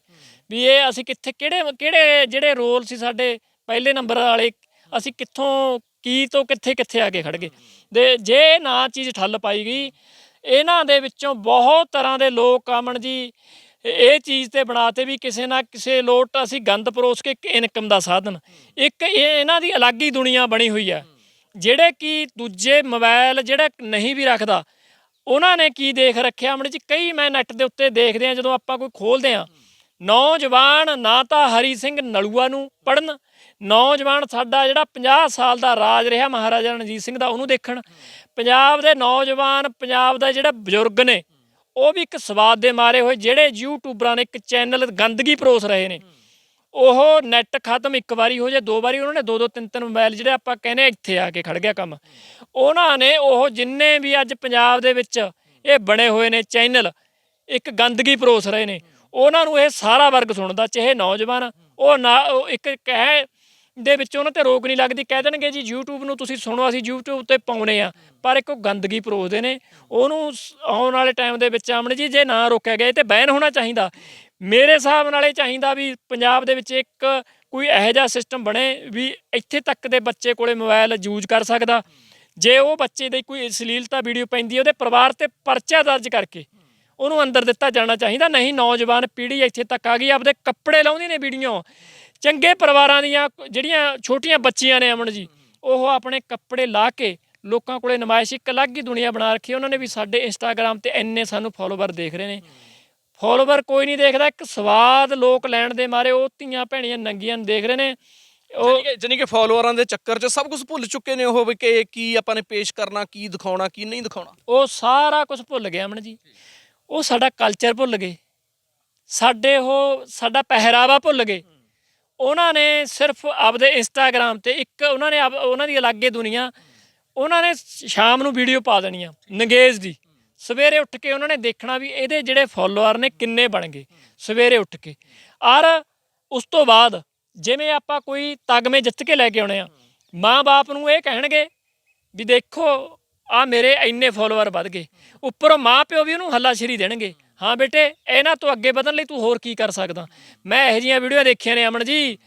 ਵੀ ਇਹ ਅਸੀਂ ਕਿੱਥੇ ਕਿਹੜੇ ਕਿਹੜੇ ਜਿਹੜੇ ਰੋਲ ਸੀ ਸਾਡੇ ਪਹਿਲੇ ਨੰਬਰ ਵਾਲੇ ਅਸੀਂ ਕਿੱਥੋਂ, ਕੀ ਤੋਂ ਕਿੱਥੇ ਕਿੱਥੇ ਆ ਕੇ ਖੜ ਗਏ। ਦੇ ਜੇ ਨਾ ਚੀਜ਼ ਠੱਲ ਪਾਈ ਗਈ, ਇਹਨਾਂ ਦੇ ਵਿੱਚੋਂ ਬਹੁਤ ਤਰ੍ਹਾਂ ਦੇ ਲੋਕ ਆਮਣ ਜੀ। ਇਹ- ਇਹ ਚੀਜ਼ ਤੇ ਬਣਾਤੇ ਵੀ ਕਿਸੇ ਨਾ ਕਿਸੇ ਲੋਟ ਅਸੀਂ ਗੰਦ ਪਰੋਸ ਕੇ ਇਨਕਮ ਦਾ ਸਾਧਨ। ਇੱਕ ਇਹ ਇਹਨਾਂ ਦੀ ਅਲੱਗ ਹੀ ਦੁਨੀਆ ਬਣੀ ਹੋਈ ਹੈ। ਜਿਹੜੇ ਕਿ ਦੂਜੇ ਮੋਬਾਈਲ ਜਿਹੜਾ ਨਹੀਂ ਵੀ ਰੱਖਦਾ, ਉਹਨਾਂ ਨੇ ਕੀ ਦੇਖ ਰੱਖਿਆ? ਆਪਣੇ ਜੀ, ਕਈ ਮੈਂ ਨੈਟ ਦੇ ਉੱਤੇ ਦੇਖਦੇ ਆ ਜਦੋਂ ਆਪਾਂ ਕੋਈ ਖੋਲਦੇ ਆ ਨੌਜਵਾਨ ਨਾ ਤਾਂ ਹਰੀ ਸਿੰਘ ਨਲੂਆ ਨੂੰ ਪੜਨ ਨੌਜਵਾਨ ਸਾਡਾ ਜਿਹੜਾ 50 ਸਾਲ ਦਾ ਰਾਜ ਰਿਹਾ ਮਹਾਰਾਜਾ ਰਣਜੀਤ ਸਿੰਘ ਦਾ ਉਹਨੂੰ ਦੇਖਣ। ਪੰਜਾਬ ਦੇ ਨੌਜਵਾਨ ਪੰਜਾਬ ਦਾ ਜਿਹੜਾ ਬਜ਼ੁਰਗ ਨੇ ਉਹ ਵੀ ਇੱਕ ਸਵਾਦ ਦੇ ਮਾਰੇ ਹੋਏ ਜਿਹੜੇ ਯੂਟਿਊਬਰਾਂ ਨੇ ਇੱਕ ਚੈਨਲ ਗੰਦਗੀ ਪਰੋਸ ਰਹੇ ਨੇ। ਉਹ ਨੈਟ ਖਤਮ ਇੱਕ ਵਾਰੀ ਹੋ ਜੇ ਦੋ ਵਾਰੀ ਉਹਨਾਂ ਨੇ ਦੋ ਦੋ ਤਿੰਨ ਤਿੰਨ ਮੋਬਾਈਲ ਜਿਹੜੇ ਆਪਾਂ ਕਹਿੰਦੇ ਆ, ਇੱਥੇ ਆ ਕੇ ਖੜ ਗਿਆ ਕੰਮ। ਉਹਨਾਂ ਨੇ ਉਹ ਜਿੰਨੇ ਵੀ ਅੱਜ ਪੰਜਾਬ ਦੇ ਵਿੱਚ ਇਹ ਬਣੇ ਹੋਏ ਨੇ ਚੈਨਲ ਇੱਕ ਗੰਦਗੀ ਪਰੋਸ ਰਹੇ ਨੇ। ਉਹਨਾਂ ਨੂੰ ਇਹ ਸਾਰਾ ਵਰਗ ਸੁਣਦਾ, ਚਾਹੇ ਨੌਜਵਾਨ, ਉਹ ਨਾ, ਉਹ ਇੱਕ ਕਹਿ ਦੇ ਵਿੱਚ ਉਹਨਾਂ ਤੇ ਰੋਕ ਨਹੀਂ ਲੱਗਦੀ, ਕਹਿ ਦੇਣਗੇ ਜੀ YouTube ਨੂੰ ਤੁਸੀਂ ਸੁਣੋ, ਅਸੀਂ YouTube ਤੇ ਪਾਉਨੇ ਆ। ਪਰ ਇੱਕ ਉਹ ਗੰਦਗੀ ਪਰੋਸਦੇ ਨੇ, ਉਹਨੂੰ ਸ- ਆਉਣ ਵਾਲੇ ਟਾਈਮ ਦੇ ਵਿੱਚ ਆਮਣ ਜੀ, ਜੇ ਨਾ ਰੋਕਿਆ ਗਿਆ, ਇਹ ਤੇ ਬੈਨ ਹੋਣਾ ਚਾਹੀਦਾ। ਮੇਰੇ ਹਿਸਾਬ ਨਾਲ ਇਹ ਚਾਹੀਦਾ ਵੀ ਪੰਜਾਬ ਦੇ ਵਿੱਚ ਇੱਕ ਕੋਈ ਇਹੋ ਜਿਹਾ ਸਿਸਟਮ ਬਣੇ ਵੀ ਇੱਥੇ ਤੱਕ ਦੇ ਬੱਚੇ ਕੋਲੇ ਮੋਬਾਈਲ ਯੂਜ਼ ਕਰ ਸਕਦਾ। ਜੇ ਉਹ ਬੱਚੇ ਦੀ ਕੋਈ ਅਸ਼ਲੀਲਤਾ ਵੀਡੀਓ ਪੈਂਦੀ ਹੈ, ਉਹਦੇ ਪਰਿਵਾਰ ਤੇ ਪਰਚਾ ਦਰਜ ਕਰਕੇ ਉਹਨੂੰ ਅੰਦਰ ਦਿੱਤਾ ਜਾਣਾ ਚਾਹੀਦਾ। ਨਹੀਂ ਨੌਜਵਾਨ ਪੀੜ੍ਹੀ ਇੱਥੇ ਤੱਕ ਆ ਗਈ। ਆਪਦੇ ਕੱਪੜੇ ਲਾਉਂਦੀ ਨੇ ਵੀਡੀਓ ਚੰਗੇ ਪਰਿਵਾਰਾਂ ਦੀਆਂ ਜਿਹੜੀਆਂ ਛੋਟੀਆਂ ਬੱਚੀਆਂ ਨੇ ਅਮਨ ਜੀ ਉਹ ਆਪਣੇ ਕੱਪੜੇ ਲਾ ਕੇ ਲੋਕਾਂ ਕੋਲੇ ਨਮਾਇਸ਼ ਇੱਕ ਅਲੱਗ ਹੀ ਦੁਨੀਆ ਬਣਾ ਰੱਖੀ। ਉਹਨਾਂ ਨੇ ਵੀ ਸਾਡੇ ਇੰਸਟਾਗ੍ਰam ਤੇ ਇੰਨੇ ਸਾਨੂੰ ਫਾਲੋਵਰ ਦੇਖ ਰਹੇ ਨੇ। ਫਾਲੋਵਰ ਕੋਈ ਨਹੀਂ ਦੇਖਦਾ। ਇੱਕ ਸਵਾਦ ਲੋਕ ਲੈਣ ਦੇ ਮਾਰੇ ਉਹ ਧੀਆਂ ਭੈਣੀਆਂ ਨੰਗੀਆਂ ਦੇਖ ਰਹੇ ਨੇ। ਉਹ ਜਾਣੀ ਕਿ ਫਾਲੋਅਰਾਂ ਦੇ ਚੱਕਰ 'ਚ ਸਭ ਕੁਝ ਭੁੱਲ ਚੁੱਕੇ ਨੇ ਉਹ ਵੀ ਕਿ ਕੀ ਆਪਾਂ ਨੇ ਪੇਸ਼ ਕਰਨਾ ਕੀ ਦਿਖਾਉਣਾ ਕੀ ਨਹੀਂ ਦਿਖਾਉਣਾ। ਉਹ ਸਾਰਾ ਕੁਝ ਭੁੱਲ ਗਏ ਅਮਨ ਜੀ। ਉਹ ਸਾਡਾ ਕਲਚਰ ਭੁੱਲ ਗਏ। ਸਾਡੇ ਉਹ, ਸਾਡਾ ਪਹਿਰਾਵਾ ਭੁੱਲ ਗਏ। ਉਹਨਾਂ ਨੇ ਸਿਰਫ ਆਪਦੇ ਇੰਸਟਾਗ੍ਰam ਤੇ ਇੱਕ ਉਹਨਾਂ ਨੇ ਆਪ- ਉਹਨਾਂ ਦੀ ਅਲੱਗੇ ਦੁਨੀਆ। ਉਹਨਾਂ ਨੇ ਸ਼ਾਮ ਨੂੰ ਵੀਡੀਓ ਪਾ ਦੇਣੀ ਆ ਨੰਗੇਜ਼ ਦੀ। ਸਵੇਰੇ ਉੱਠ ਕੇ ਉਹਨਾਂ ਨੇ ਦੇਖਣਾ ਵੀ ਇਹਦੇ ਜਿਹੜੇ ਫੋਲੋਅਰ ਨੇ ਕਿੰਨੇ ਬਣ ਗਏ, ਸਵੇਰੇ ਉੱਠ ਕੇ। ਔਰ ਉਸ ਤੋਂ ਬਾਅਦ ਜਿਵੇਂ ਆਪਾਂ ਕੋਈ ਤਗਮੇ ਜਿੱਤ ਕੇ ਲੈ ਕੇ ਆਉਣੇ ਆ, ਮਾਂ-ਬਾਪ ਨੂੰ ਇਹ ਕਹਿਣਗੇ ਵੀ ਦੇਖੋ ਆ ਮੇਰੇ ਇੰਨੇ ਫੋਲੋਅਰ ਵੱਧ ਗਏ। ਉੱਪਰੋਂ ਮਾਂ ਪਿਓ ਵੀ ਉਹਨੂੰ ਹੱਲਾਸ਼ੇਰੀ ਦੇਣਗੇ। ਹਾਂ ਬੇਟੇ ਇਹਨਾਂ ਤੋਂ ਅੱਗੇ ਵਧਣ ਲਈ ਤੂੰ ਹੋਰ ਕੀ ਕਰ ਸਕਦਾ। ਮੈਂ ਇਹੋ ਜਿਹੀਆਂ ਵੀਡੀਓ ਦੇਖੀਆਂ ਨੇ ਅਮਨ ਜੀ।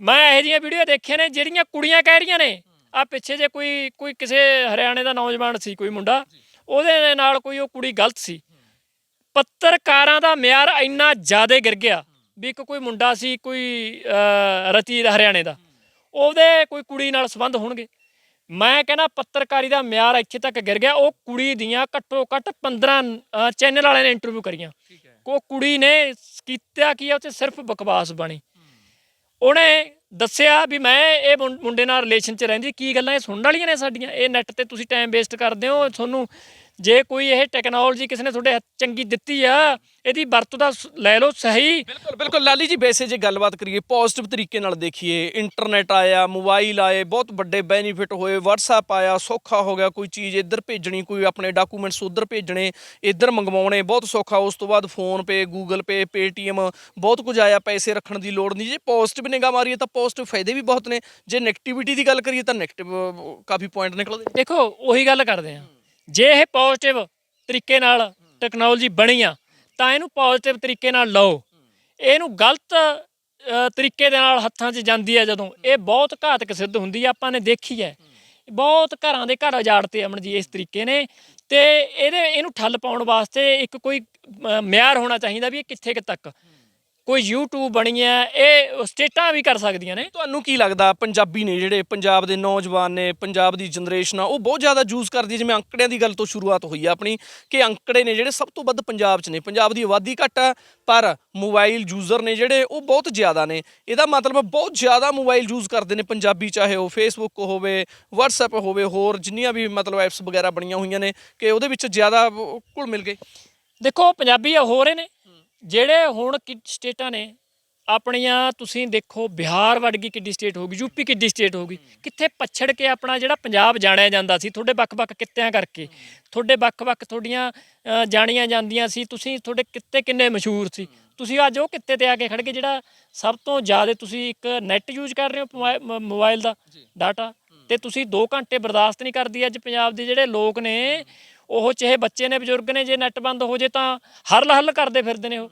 ਮੈਂ ਇਹੋ ਜਿਹੀਆਂ ਵੀਡੀਓ ਦੇਖੀਆਂ ਨੇ ਜਿਹੜੀਆਂ ਕੁੜੀਆਂ ਕਹਿ ਰਹੀਆਂ ਨੇ। ਆ ਪਿੱਛੇ ਜੇ ਕੋਈ ਕੋਈ ਕਿਸੇ ਹਰਿਆਣੇ ਦਾ ਨੌਜਵਾਨ ਸੀ ਕੋਈ ਮੁੰਡਾ ਉਹਦੇ ਨਾਲ ਕੋਈ ਉਹ ਕੁੜੀ ਗਲਤ ਸੀ। ਪੱਤਰਕਾਰਾਂ ਦਾ ਮਿਆਰ ਇੰਨਾ ਜ਼ਿਆਦਾ ਗਿਰ ਗਿਆ ਵੀ ਇੱਕ ਕੋਈ ਮੁੰਡਾ ਸੀ ਕੋਈ ਅਹ, ਰਤੀ ਹਰਿਆਣੇ ਦਾ। ਉਹਦੇ ਕੋਈ ਕੁੜੀ ਨਾਲ ਸੰਬੰਧ ਹੋਣਗੇ। ਮੈਂ ਕਹਿੰਦਾ ਪੱਤਰਕਾਰੀ ਦਾ ਮਿਆਰ ਇੱਥੇ ਤੱਕ ਗਿਰ ਗਿਆ। ਉਹ ਕੁੜੀ ਦੀਆਂ ਘੱਟੋ ਘੱਟ 15 ਅਹ, ਚੈਨਲ ਵਾਲਿਆਂ ਨੇ ਇੰਟਰਵਿਊ ਕਰੀਆਂ। ਉਹ ਕੁੜੀ ਨੇ ਕੀਤਾ ਕੀ ਆ ਉਹ 'ਚ ਸਿਰਫ ਬਕਵਾਸ ਬਣੀ। ਉਹਨੇ ਦੱਸਿਆ ਵੀ ਮੈਂ ਇਹ ਮੁੰਡੇ ਨਾਲ ਰਿਲੇਸ਼ਨ 'ਚ ਰਹਿੰਦੀ ਕੀ ਗੱਲਾਂ ਇਹ ਸੁਣਨ ਵਾਲੀਆਂ ਨੇ ਸਾਡੀਆਂ? ਇਹ ਨੈਟ ਤੇ ਤੁਸੀਂ ਟਾਈਮ ਵੇਸਟ ਕਰਦੇ ਹੋ ਤੁਹਾਨੂੰ ਜੇ ਕੋਈ ਇਹ ਟੈਕਨੋਲੋਜੀ ਕਿਸੇ ਨੇ ਤੁਹਾਡੇ ਹੱਥ ਚੰਗੀ ਦਿੱਤੀ ਆ ਇਹਦੀ ਵਰਤੋਂ ਦਾ ਲੈ ਲਓ ਸਹੀ। ਬਿਲਕੁਲ ਬਿਲਕੁਲ। ਲਾਲੀ ਜੀ ਵੈਸੇ ਜੇ ਗੱਲਬਾਤ ਕਰੀਏ ਪੋਜ਼ਿਟਿਵ ਤਰੀਕੇ ਨਾਲ ਦੇਖੀਏ ਇੰਟਰਨੈਟ ਆਇਆ ਮੋਬਾਈਲ ਆਏ ਬਹੁਤ ਵੱਡੇ ਬੈਨੀਫਿਟ ਹੋਏ WhatsApp ਆਇਆ ਸੌਖਾ ਹੋ ਗਿਆ ਕੋਈ ਚੀਜ਼ ਇੱਧਰ ਭੇਜਣੀ ਕੋਈ ਆਪਣੇ ਡਾਕੂਮੈਂਟਸ ਉੱਧਰ ਭੇਜਣੇ ਇੱਧਰ ਮੰਗਵਾਉਣੇ ਬਹੁਤ ਸੌਖਾ। ਉਸ ਤੋਂ ਬਾਅਦ PhonePe Google Pay Paytm ਬਹੁਤ ਕੁਝ ਆਇਆ ਪੈਸੇ ਰੱਖਣ ਦੀ ਲੋੜ ਨਹੀਂ। ਜੇ ਪੋਜ਼ਿਟਿਵ ਨਿਗਾਹ ਮਾਰੀਏ ਤਾਂ ਪੋਜ਼ਿਟਿਵ ਫਾਇਦੇ ਵੀ ਬਹੁਤ ਨੇ। ਜੇ ਨੈਗੇਟਿਵਿਟੀ ਦੀ ਗੱਲ ਕਰੀਏ ਤਾਂ ਨੈਗੇਟਿਵ ਕਾਫੀ ਪੁਆਇੰਟ ਨਿਕਲਦੇ ਦੇਖੋ ਉਹੀ ਗੱਲ ਕਰਦੇ ਆ। ਜੇ ਇਹ ਪੋਜ਼ਿਟਿਵ ਤਰੀਕੇ ਨਾਲ ਟੈਕਨੋਲੋਜੀ ਬਣੀ ਆ, ਤਾਂ ਇਹਨੂੰ ਪੋਜ਼ਿਟਿਵ ਤਰੀਕੇ ਨਾਲ ਲਓ। ਇਹਨੂੰ ਗਲਤ ਤਰੀਕੇ ਦੇ ਨਾਲ ਹੱਥਾਂ 'ਚ ਜਾਂਦੀ ਹੈ ਜਦੋਂ। ਇਹ ਬਹੁਤ ਘਾਤਕ ਸਿੱਧ ਹੁੰਦੀ ਹੈ ਆਪਾਂ ਨੇ ਦੇਖੀ ਹੈ। ਬਹੁਤ ਘਰਾਂ ਦੇ ਘਰ ਉਜਾੜਤੇ ਅਮਨ ਜੀ ਇਸ ਤਰੀਕੇ ਨੇ। ਤੇ ਇਹਦੇ, ਇਹਨੂੰ ਠੱਲ ਪਾਉਣ ਵਾਸਤੇ ਇੱਕ ਕੋਈ ਮਿਆਰ ਹੋਣਾ ਚਾਹੀਦਾ ਵੀ ਇਹ ਕਿੱਥੇ ਕੁ ਤੱਕ। ਕੋਈ YouTube ਬਣੀ ਹੈ ਇਹ ਸਟੇਟਾਂ ਵੀ ਕਰ ਸਕਦੀਆਂ ਨੇ। ਤੁਹਾਨੂੰ ਕੀ ਲੱਗਦਾ ਪੰਜਾਬੀ ਨੇ ਜਿਹੜੇ ਪੰਜਾਬ ਦੇ ਨੌਜਵਾਨ ਨੇ ਪੰਜਾਬ ਦੀ ਜਨਰੇਸ਼ਨ ਆ ਉਹ ਬਹੁਤ ਜ਼ਿਆਦਾ ਯੂਜ਼ ਕਰਦੀ ਹੈ? ਜਿਵੇਂ ਅੰਕੜਿਆਂ ਦੀ ਗੱਲ ਤੋਂ ਸ਼ੁਰੂਆਤ ਹੋਈ ਆ ਆਪਣੀ ਕਿ ਅੰਕੜੇ ਨੇ ਜਿਹੜੇ ਸਭ ਤੋਂ ਵੱਧ ਪੰਜਾਬ 'ਚ ਨੇ। ਪੰਜਾਬ ਦੀ ਆਬਾਦੀ ਘੱਟ ਆ ਪਰ ਮੋਬਾਈਲ ਯੂਜ਼ਰ ਨੇ ਜਿਹੜੇ ਉਹ ਬਹੁਤ ਜ਼ਿਆਦਾ ਨੇ। ਇਹਦਾ ਮਤਲਬ ਬਹੁਤ ਜ਼ਿਆਦਾ ਮੋਬਾਈਲ ਯੂਜ਼ ਕਰਦੇ ਨੇ ਪੰਜਾਬੀ ਚਾਹੇ ਉਹ ਫੇਸਬੁੱਕ ਹੋਵੇ WhatsApp ਹੋਵੇ ਹੋਰ ਜਿੰਨੀਆਂ ਵੀ ਮਤਲਬ ਐਪਸ ਵਗੈਰਾ ਬਣੀਆਂ ਹੋਈਆਂ ਨੇ ਕਿ ਉਹਦੇ ਵਿੱਚ ਜ਼ਿਆਦਾ ਘੁਲ ਮਿਲ ਗਏ। ਦੇਖੋ ਪੰਜਾਬੀ ਹੋ ਰਹੇ ਨੇ ਜਿਹੜੇ ਹੁਣ ਕਿ ਸਟੇਟਾਂ ਨੇ ਆਪਣੀਆਂ ਤੁਸੀਂ ਦੇਖੋ ਬਿਹਾਰ ਵੜ ਗਈ ਕਿੱਡੀ ਸਟੇਟ ਹੋ ਗਈ ਯੂਪੀ ਕਿੱਡੀ ਸਟੇਟ ਹੋ ਗਈ ਕਿੱਥੇ ਪਛੜ ਕੇ ਆਪਣਾ ਜਿਹੜਾ ਪੰਜਾਬ ਜਾਣਿਆ ਜਾਂਦਾ ਸੀ ਤੁਹਾਡੇ ਵੱਖ-ਵੱਖ ਕਿੱਤਿਆਂ ਕਰਕੇ ਤੁਹਾਡੇ ਵੱਖ-ਵੱਖ ਤੁਹਾਡੀਆਂ ਜਾਣੀਆਂ ਜਾਂਦੀਆਂ ਸੀ ਤੁਸੀਂ ਤੁਹਾਡੇ ਕਿੱਤੇ ਕਿੰਨੇ ਮਸ਼ਹੂਰ ਸੀ ਤੁਸੀਂ ਅੱਜ ਉਹ ਕਿੱਤੇ ਤੇ ਆ ਕੇ ਖੜ ਗਏ ਜਿਹੜਾ ਸਭ ਤੋਂ ਜ਼ਿਆਦਾ ਤੁਸੀਂ ਇੱਕ ਨੈਟ ਯੂਜ਼ ਕਰ ਰਹੇ ਹੋ ਮੋਬਾਈਲ ਦਾ ਡਾਟਾ ਤੇ ਤੁਸੀਂ 2 ਘੰਟੇ ਬਰਦਾਸ਼ਤ ਨਹੀਂ ਕਰਦੀ ਅੱਜ ਪੰਜਾਬ ਦੇ ਜਿਹੜੇ ਲੋਕ ਨੇ ਉਹ ਚਾਹੇ ਬੱਚੇ ਨੇ, ਬਜ਼ੁਰਗ ਨੇ, ਜੇ ਨੈਟ ਬੰਦ ਹੋ ਜੇ ਤਾਂ ਹਰਲ ਹੱਲ ਕਰਦੇ ਫਿਰਦੇ ਨੇ ਉਹ।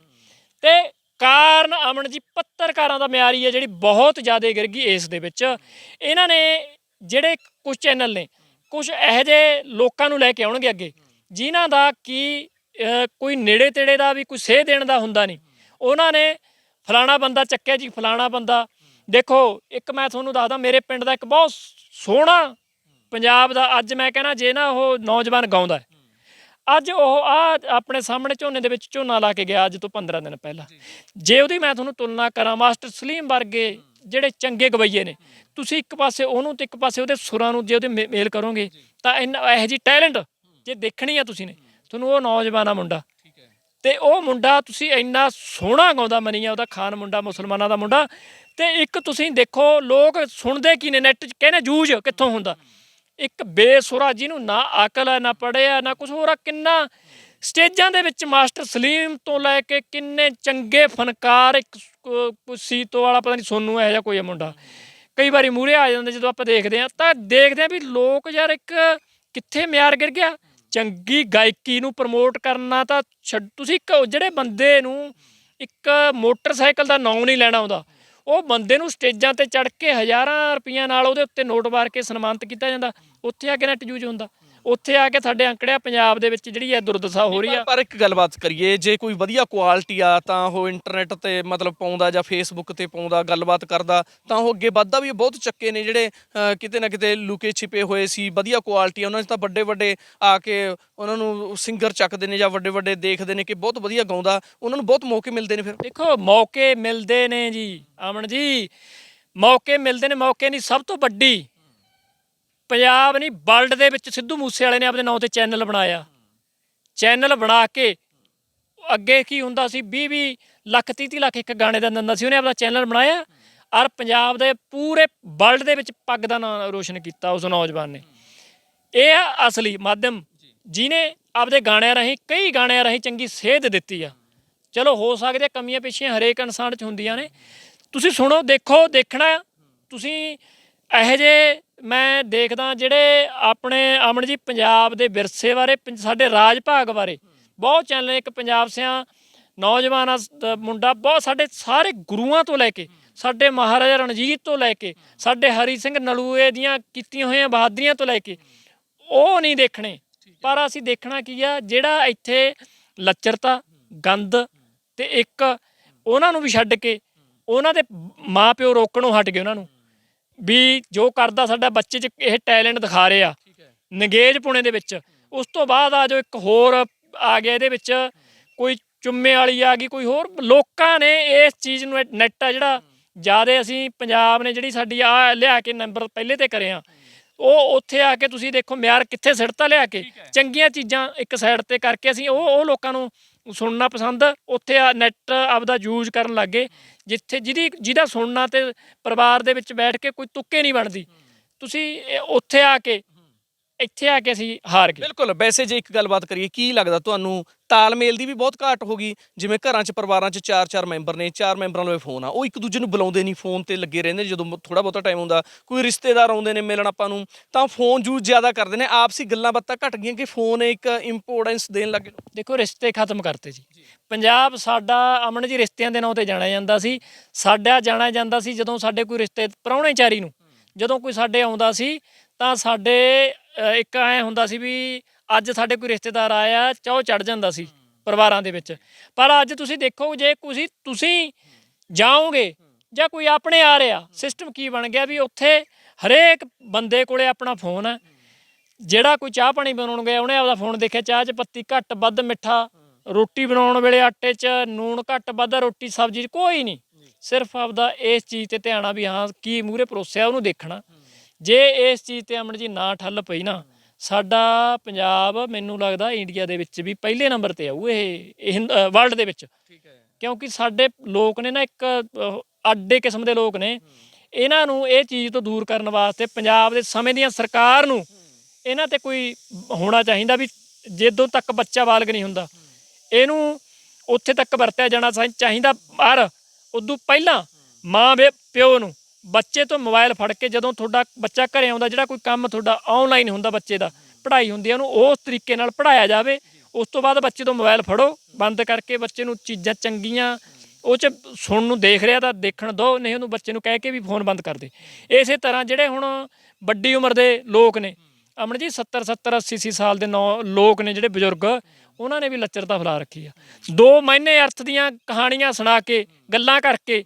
ਤੇ ਕਾਰਨ ਅਮਨ ਜੀ, ਪੱਤਰਕਾਰਾਂ ਦਾ ਮਿਆਰੀ ਹੈ ਜਿਹੜੀ ਬਹੁਤ ਜ਼ਿਆਦਾ ਗਿਰ ਗਈ ਇਸ ਦੇ ਵਿੱਚ। ਇਹਨਾਂ ਨੇ ਜਿਹੜੇ ਕੁਝ ਚੈਨਲ ਨੇ ਕੁਝ ਇਹੋ ਜਿਹੇ ਲੋਕਾਂ ਨੂੰ ਲੈ ਕੇ ਆਉਣਗੇ ਅੱਗੇ, ਜਿਨ੍ਹਾਂ ਦਾ ਕੀ ਕੋਈ ਨੇੜੇ ਤੇੜੇ ਦਾ ਵੀ ਕੋਈ ਸੇਹ ਦੇਣ ਦਾ ਹੁੰਦਾ ਨਹੀਂ। ਉਹਨਾਂ ਨੇ ਫਲਾਣਾ ਬੰਦਾ ਚੱਕਿਆ ਜੀ, ਫਲਾਣਾ ਬੰਦਾ। ਦੇਖੋ, ਇੱਕ ਮੈਂ ਤੁਹਾਨੂੰ ਦੱਸਦਾ, ਮੇਰੇ ਪਿੰਡ ਦਾ ਇੱਕ ਬਹੁਤ ਸੋਹਣਾ ਪੰਜਾਬ ਦਾ ਅੱਜ ਮੈਂ ਕਹਿੰਦਾ ਜੇ ਨਾ ਉਹ ਨੌਜਵਾਨ ਗਾਉਂਦਾ ਅੱਜ ਉਹ ਆ ਆਪਣੇ ਸਾਹਮਣੇ ਝੋਨੇ ਦੇ ਵਿੱਚ ਝੋਨਾ ਲਾ ਕੇ ਗਿਆ ਅੱਜ ਤੋਂ 15 ਦਿਨ ਪਹਿਲਾਂ। ਜੇ। ਉਹਦੀ ਮੈਂ ਤੁਹਾਨੂੰ ਤੁਲਨਾ ਕਰਾਂ ਮਾਸਟਰ ਸਲੀਮ ਵਰਗੇ ਜਿਹੜੇ ਚੰਗੇ ਗਵਈਏ ਨੇ ਤੁਸੀਂ ਇੱਕ ਪਾਸੇ ਉਹਨੂੰ ਤੇ ਇੱਕ ਪਾਸੇ ਉਹਦੇ ਸੁਰਾਂ ਨੂੰ ਜੇ ਉਹਦੇ ਮੇਲ ਕਰੋਗੇ ਤਾਂ ਇਹੋ ਜੀ ਟੈਲੈਂਟ ਜੇ ਦੇਖਣੀ ਆ ਤੁਸੀਂ ਨੇ ਤੁਹਾਨੂੰ ਉਹ ਨੌਜਵਾਨਾ ਮੁੰਡਾ। ਤੇ ਉਹ ਮੁੰਡਾ ਤੁਸੀਂ ਇੰਨਾ ਸੋਹਣਾ ਗਾਉਂਦਾ ਮੰਨੀਆ ਉਹਦਾ ਖਾਨ ਮੁੰਡਾ ਮੁਸਲਮਾਨਾਂ ਦਾ ਮੁੰਡਾ ਤੇ ਇੱਕ ਤੁਸੀਂ ਦੇਖੋ ਲੋਕ ਸੁਣਦੇ ਕੀ ਨੇ ਨੈਟ 'ਚ ਕਹਿੰਦੇ ਜੂਝ ਕਿੱਥੋਂ ਹੁੰਦਾ। ਇੱਕ ਬੇਸੁਰਾ ਜਿਹਨੂੰ ਨਾ ਅਕਲ ਹੈ ਨਾ ਪੜਿਆ ਨਾ ਕੁਝ ਹੋਰ ਆ, ਕਿੰਨਾ ਸਟੇਜਾਂ ਦੇ ਵਿੱਚ ਮਾਸਟਰ ਸਲੀਮ ਤੋਂ ਲੈ ਕੇ ਕਿੰਨੇ ਚੰਗੇ ਫਨਕਾਰ ਇੱਕ ਸੀਤੋ ਵਾਲਾ ਪਤਾ ਨਹੀਂ ਸੋਨੂੰ ਇਹੋ ਜਿਹਾ ਕੋਈ ਹੈ ਮੁੰਡਾ। ਕਈ ਵਾਰੀ ਮੂਹਰੇ ਆ ਜਾਂਦੇ ਜਦੋਂ ਆਪਾਂ ਦੇਖਦੇ ਆ ਤਾਂ ਦੇਖਦੇ ਆ ਵੀ ਲੋਕ ਯਾਰ ਇੱਕ ਕਿੱਥੇ ਮਿਆਰ ਗਿਰ ਗਿਆ। ਚੰਗੀ ਗਾਇਕੀ ਨੂੰ ਪ੍ਰਮੋਟ ਕਰਨਾ ਤਾਂ ਛੱਡ ਤੁਸੀਂ ਜਿਹੜੇ ਬੰਦੇ ਨੂੰ ਇੱਕ ਮੋਟਰਸਾਈਕਲ ਦਾ ਨਾਂ ਨਹੀਂ ਲੈਣਾ ਆਉਂਦਾ ਉਹ ਬੰਦੇ ਨੂੰ ਸਟੇਜਾਂ ਤੇ ਚੜ ਕੇ ਹਜ਼ਾਰਾਂ ਰੁਪਈਆ ਨਾਲ ਉਹਦੇ ਉੱਤੇ ਨੋਟ ਮਾਰ ਕੇ ਸਨਮਾਨਿਤ ਕੀਤਾ ਜਾਂਦਾ। ਉੱਥੇ ਆ ਕੇ ਨੈਟ ਯੂਜ਼ ਹੁੰਦਾ। ਉੱਥੇ ਆ ਕੇ ਸਾਡੇ ਅੰਕੜਿਆ ਪੰਜਾਬ ਦੇ ਵਿੱਚ ਜਿਹੜੀ ਹੈ ਦੁਰਦਸ਼ਾ ਹੋ ਰਹੀ ਆ। ਪਰ- ਇੱਕ ਗੱਲਬਾਤ ਕਰੀਏ ਜੇ ਕੋਈ ਵਧੀਆ ਕੁਆਲਿਟੀ ਆ ਤਾਂ ਉਹ ਇੰਟਰਨੈਟ ਤੇ ਮਤਲਬ ਪਾਉਂਦਾ ਜਾਂ ਫੇਸਬੁੱਕ ਤੇ ਪਾਉਂਦਾ ਗੱਲਬਾਤ ਕਰਦਾ ਤਾਂ ਉਹ ਅੱਗੇ ਵੱਧਦਾ ਵੀ ਬਹੁਤ ਚੱਕੇ ਨੇ ਜਿਹੜੇ ਕਿਤੇ ਨਾ ਕਿਤੇ ਲੁਕੇ ਛਿਪੇ ਹੋਏ ਸੀ ਵਧੀਆ ਕੁਆਲਿਟੀ ਉਹਨਾਂ 'ਚ ਤਾਂ ਵੱਡੇ ਵੱਡੇ ਆ ਕੇ ਉਹਨਾਂ ਨੂੰ ਸਿੰਗਰ ਚੱਕਦੇ ਨੇ ਜਾਂ ਵੱਡੇ ਵੱਡੇ ਦੇਖਦੇ ਨੇ ਕਿ ਬਹੁਤ ਵਧੀਆ ਗਾਉਂਦਾ ਉਹਨਾਂ ਨੂੰ ਬਹੁਤ ਮੌਕੇ ਮਿਲਦੇ ਨੇ ਫਿਰ। ਦੇਖੋ ਮੌਕੇ ਮਿਲਦੇ ਨੇ ਜੀ ਅਮਨ ਜੀ। ਮੌਕੇ ਮਿਲਦੇ ਨੇ ਮੌਕੇ ਨਹੀਂ ਸਭ ਤੋਂ ਵੱਡੀ ਪੰਜਾਬ ਨਹੀਂ ਵਰਲਡ ਦੇ ਵਿੱਚ ਸਿੱਧੂ ਮੂਸੇ ਵਾਲੇ ਨੇ ਆਪਣੇ ਨਾਂ ਤੇ ਚੈਨਲ ਬਣਾਇਆ। ਚੈਨਲ ਬਣਾ ਕੇ ਅੱਗੇ ਕੀ ਹੁੰਦਾ ਸੀ 20 20 ਲੱਖ 30 30 ਲੱਖ ਇੱਕ ਗਾਣੇ ਦਾ ਦਿੰਦਾ ਸੀ ਉਹਨੇ ਆਪਣਾ ਚੈਨਲ ਬਣਾਇਆ ਔਰ ਪੰਜਾਬ ਦੇ ਪੂਰੇ ਵਰਲਡ ਦੇ ਵਿੱਚ ਪੱਗ ਦਾ ਨਾਮ ਰੋਸ਼ਨ ਕੀਤਾ ਉਸ ਨੌਜਵਾਨ ਨੇ। ਇਹ ਆ ਅਸਲੀ ਮਾਧਿਅਮ ਜਿਨੇ ਆਪਦੇ ਗਾਣਿਆਂ ਰਾਹੀਂ ਕਈ ਗਾਣਿਆਂ ਰਾਹੀਂ ਚੰਗੀ ਸੇਧ ਦਿੱਤੀ ਆ। ਚਲੋ ਹੋ ਸਕਦੇ ਆ, ਕਮੀਆਂ ਪੇਸ਼ੀਆਂ ਹਰੇਕ ਇਨਸਾਨ 'ਚ ਹੁੰਦੀਆਂ ਨੇ। ਤੁਸੀਂ ਸੁਣੋ ਦੇਖੋ ਦੇਖਣਾ ਤੁਸੀਂ ਇਹੋ ਜੇ ਮੈਂ ਦੇਖਦਾ ਜਿਹੜੇ ਆਪਣੇ ਅਮਨ ਜੀ ਪੰਜਾਬ ਦੇ ਵਿਰਸੇ ਬਾਰੇ, ਪੰ- ਸਾਡੇ ਰਾਜ ਭਾਗ ਬਾਰੇ, ਬਹੁਤ ਚੈਨਲ ਇੱਕ ਪੰਜਾਬ ਸਿਆਂ ਨੌਜਵਾਨ ਸ- ਮੁੰਡਾ ਬਹੁਤ ਸਾਡੇ ਸਾਰੇ ਗੁਰੂਆਂ ਤੋਂ ਲੈ ਕੇ, ਸਾਡੇ ਮਹਾਰਾਜਾ ਰਣਜੀਤ ਤੋਂ ਲੈ ਕੇ, ਸਾਡੇ ਹਰੀ ਸਿੰਘ ਨਲੂਏ ਦੀਆਂ ਕੀਤੀਆਂ ਹੋਈਆਂ ਬਹਾਦਰੀਆਂ ਤੋਂ ਲੈ ਕੇ, ਉਹ ਨਹੀਂ ਦੇਖਣੇ। ਪਰ ਅਸੀਂ ਦੇਖਣਾ ਕੀ ਆ, ਜਿਹੜਾ ਇੱਥੇ ਲੱਚਰਤਾ ਗੰਦ ਤੇ ਇੱਕ ਉਹਨਾਂ ਨੂੰ ਵੀ ਛੱਡ ਕੇ, ਉਹਨਾਂ ਦੇ ਮਾਪਿਓ ਰੋਕਣੋਂ ਹਟ ਗਏ ਉਹਨਾਂ ਨੂੰ। ਵੀ ਜੋ ਕਰਦਾ ਸਾਡਾ ਬੱਚੇ 'ਚ ਇਹ ਟੈਲੈਂਟ ਦਿਖਾ ਰਹੇ। ਨਗੇਜ ਪੁਣੇ ਦੇ ਵਿੱਚ। ਉਸ ਤੋਂ ਬਾਅਦ ਆ ਜੋ ਇੱਕ ਹੋਰ ਆ ਗਿਆ ਇਹਦੇ ਵਿੱਚ। ਕੋਈ ਚੁੰਮੇ ਵਾਲੀ ਆ ਗਈ ਕੋਈ ਹੋਰ। ਲੋਕਾਂ ਨੇ ਇਸ ਚੀਜ਼ ਨੂੰ ਨੈਟ ਆ ਜਿਹੜਾ ਜਿਆਦੇ ਅਸੀਂ ਪੰਜਾਬ ਨੇ ਜਿਹੜੀ ਸਾਡੀ ਆ ਲਿਆ ਕੇ ਨੰਬਰ ਪਹਿਲੇ ਤੇ ਕਰੇ ਆ। ਉਹ ਉੱਥੇ ਆ ਕੇ ਤੁਸੀਂ ਦੇਖੋ ਮਿਆਰ ਕਿੱਥੇ ਸਿੜਤਾ ਲਿਆ ਕੇ। ਚੰਗੀਆਂ ਚੀਜ਼ਾਂ ਇੱਕ ਸਾਈਡ ਤੇ ਕਰਕੇ ਅਸੀਂ ਉਹ ਉਹ ਲੋਕਾਂ ਨੂੰ ਸੁਣਨਾ ਪਸੰਦ, ਉੱਥੇ ਆ ਨੈਟ ਆਪਦਾ ਯੂਜ਼ ਕਰਨ ਲੱਗੇ ਜਿੱਥੇ ਜਿਹਦੀ, ਜਿਹਦਾ ਸੁਣਨਾ ਤੇ ਪਰਿਵਾਰ ਦੇ ਵਿੱਚ ਬੈਠ ਕੇ ਕੋਈ ਤੁੱਕੇ ਨਹੀਂ ਬਣਦੀ। ਤੁਸੀਂ ਉੱਥੇ ਆ ਕੇ ਇੱਥੇ ਆ ਕੇ ਅਸੀਂ ਹਾਰ ਗਏ। ਬਿਲਕੁਲ ਵੈਸੇ ਜੇ ਇੱਕ ਗੱਲਬਾਤ ਕਰੀਏ ਕੀ ਲੱਗਦਾ ਤੁਹਾਨੂੰ? ਤਾਲਮੇਲ ਦੀ ਵੀ ਬਹੁਤ ਘਾਟ ਹੋ ਗਈ। ਜਿਵੇਂ ਘਰਾਂ 'ਚ ਪਰਿਵਾਰਾਂ 'ਚ ਚਾਰ ਚਾਰ ਮੈਂਬਰ ਨੇ ਚਾਰ ਮੈਂਬਰਾਂ ਲਵੇ ਫੋਨ ਆ। ਉਹ ਇੱਕ ਦੂਜੇ ਨੂੰ ਬੁਲਾਉਂਦੇ ਨਹੀਂ ਫੋਨ ਤੇ ਲੱਗੇ ਰਹਿੰਦੇ ਜਦੋਂ ਥੋੜਾ ਬਹੁਤਾ ਟਾਈਮ ਹੁੰਦਾ। ਕੋਈ ਰਿਸ਼ਤੇਦਾਰ ਆਉਂਦੇ ਨੇ ਮਿਲਣ ਆਪਾਂ ਨੂੰ ਤਾਂ ਫੋਨ ਯੂਜ਼ ਜ਼ਿਆਦਾ ਕਰਦੇ ਨੇ। ਆਪਸੀ ਗੱਲਾਂ ਬਾਤਾਂ ਘਟ ਗਈਆਂ ਕਿ ਫੋਨ ਇੱਕ ਇੰਪੋਰਟੈਂਸ ਦੇਣ ਲੱਗੇ ਦੇਖੋ ਰਿਸ਼ਤੇ ਖਤਮ ਕਰਤੇ ਜੀ। ਪੰਜਾਬ ਸਾਡਾ ਅਮਨ ਜੀ ਰਿਸ਼ਤਿਆਂ ਦੇ ਨਾਂ ਤੇ ਜਾਣਿਆ ਜਾਂਦਾ ਸੀ। ਸਾਡਾ ਜਾਣਿਆ ਜਾਂਦਾ ਸੀ ਜਦੋਂ ਸਾਡੇ ਕੋਈ ਰਿਸ਼ਤੇ ਪ੍ਰਾਹੁਣੇਚਾਰੀ ਨੂੰ ਜਦੋਂ ਕੋਈ ਸਾਡੇ ਆਉਂਦਾ ਸੀ ਤਾਂ ਸਾਡੇ ਇੱਕ ਐ ਹੁੰਦਾ ਸੀ ਵੀ ਅੱਜ ਸਾਡੇ ਕੋਈ ਰਿਸ਼ਤੇਦਾਰ ਆਇਆ, ਚਾਹ ਚੜ ਜਾਂਦਾ ਸੀ ਪਰਿਵਾਰਾਂ ਦੇ ਵਿੱਚ। ਪਰ ਅੱਜ ਤੁਸੀਂ ਦੇਖੋ, ਜੇ ਤੁਸੀਂ ਤੁਸੀਂ ਜਾਓਗੇ ਜਾਂ ਕੋਈ ਆਪਣੇ ਆ ਰਿਹਾ ਸਿਸਟਮ ਕੀ ਬਣ ਗਿਆ ਵੀ ਉੱਥੇ ਹਰੇਕ ਬੰਦੇ ਕੋਲੇ ਆਪਣਾ ਫੋਨ ਹੈ। ਜਿਹੜਾ ਕੋਈ ਚਾਹ ਪਾਣੀ ਬਣਾਉਣ ਗਿਆ, ਉਹਨੇ ਆਪਦਾ ਫੋਨ ਦੇਖਿਆ, ਚਾਹ 'ਚ ਪੱਤੀ ਘੱਟ ਵੱਧ ਮਿੱਠਾ, ਰੋਟੀ ਬਣਾਉਣ ਵੇਲੇ ਆਟੇ 'ਚ ਨੂਣ ਘੱਟ ਵੱਧ, ਰੋਟੀ, ਸਬਜ਼ੀ 'ਚ ਕੋਈ ਨਹੀਂ। ਸਿਰਫ ਆਪਦਾ ਇਸ ਚੀਜ਼ ਤੇ ਧਿਆਨ ਆ ਵੀ ਹਾਂ, ਕੀ ਮੂਰੇ ਪਰੋਸਿਆ ਉਹਨੂੰ ਦੇਖਣਾ। ਜੇ ਇਸ ਚੀਜ਼ ਤੇ ਅਮਨ ਜੀ ਨਾ ਠੱਲ ਪਈ ਨਾ ਸਾਡਾ ਪੰਜਾਬ ਮੈਨੂੰ ਲੱਗਦਾ ਇੰਡੀਆ ਦੇ ਵਿੱਚ ਵੀ ਪਹਿਲੇ ਨੰਬਰ ਤੇ ਆਊ ਇਹ ਵਰਲਡ ਦੇ ਵਿੱਚ। ਠੀਕ ਹੈ। ਕਿਉਂਕਿ ਸਾਡੇ ਲੋਕ ਨੇ ਨਾ ਇੱਕ ਅੱਡੇ ਕਿਸਮ ਦੇ ਲੋਕ ਨੇ। ਇਹਨਾਂ ਨੂੰ ਇਹ ਚੀਜ਼ ਤੋਂ ਦੂਰ ਕਰਨ ਵਾਸਤੇ ਪੰਜਾਬ ਦੇ ਸਮੇਂ ਦੀਆਂ ਸਰਕਾਰ ਨੂੰ ਇਹਨਾਂ ਤੇ ਕੋਈ ਹੋਣਾ ਚਾਹੀਦਾ ਵੀ ਜਦੋਂ ਤੱਕ ਬੱਚਾ ਬਾਲਗ ਨਹੀਂ ਹੁੰਦਾ। ਇਹਨੂੰ ਉੱਥੇ ਤੱਕ ਵਰਤਿਆ ਜਾਣਾ ਚਾਹੀ- ਚਾਹੀਦਾ ਪਰ ਉਦੋਂ ਪਹਿਲਾਂ ਮਾਂ ਵੇ ਪਿਓ ਨੂੰ ਬੱਚੇ ਤੋਂ ਮੋਬਾਈਲ ਫੜ ਕੇ ਜਦੋਂ ਤੁਹਾਡਾ ਬੱਚਾ ਘਰੇ ਆਉਂਦਾ, ਜਿਹੜਾ ਕੋਈ ਕੰਮ ਤੁਹਾਡਾ ਆਨਲਾਈਨ ਹੁੰਦਾ ਬੱਚੇ ਦਾ, ਪੜ੍ਹਾਈ ਹੁੰਦੀ ਹੈ ਉਹਨੂੰ ਉਸ ਤਰੀਕੇ ਨਾਲ ਪੜ੍ਹਾਇਆ ਜਾਵੇ। ਉਸ ਤੋਂ ਬਾਅਦ ਬੱਚੇ ਤੋਂ ਮੋਬਾਈਲ ਫੜੋ, ਬੰਦ ਕਰਕੇ ਬੱਚੇ ਨੂੰ ਚੀਜ਼ਾਂ ਚੰਗੀਆਂ, ਉਹ ਚ ਸੁਣਨ ਨੂੰ ਦੇਖ ਰਿਹਾ ਤਾਂ ਦੇਖਣ ਦੋ, ਨਹੀਂ ਉਹਨੂੰ ਬੱਚੇ ਨੂੰ ਕਹਿ ਕੇ ਵੀ ਫੋਨ ਬੰਦ ਕਰ ਦੇ। ਇਸੇ ਤਰ੍ਹਾਂ ਜਿਹੜੇ ਹੁਣ ਵੱਡੀ ਉਮਰ ਦੇ ਲੋਕ ਨੇ, ਅਮਨ ਜੀ 70 70 80 80 ਸਾਲ ਦੇ ਨੌ ਲੋਕ ਨੇ ਜਿਹੜੇ ਬਜ਼ੁਰਗ, ਉਹਨਾਂ ਨੇ ਵੀ ਲੱਚਰਤਾ ਫੈਲਾ ਰੱਖੀ ਆ। ਦੋ ਮਹੀਨੇ ਅਰਥ ਦੀਆਂ ਕਹਾਣੀਆਂ ਸੁਣਾ ਕੇ, ਗੱਲਾਂ ਕਰਕੇ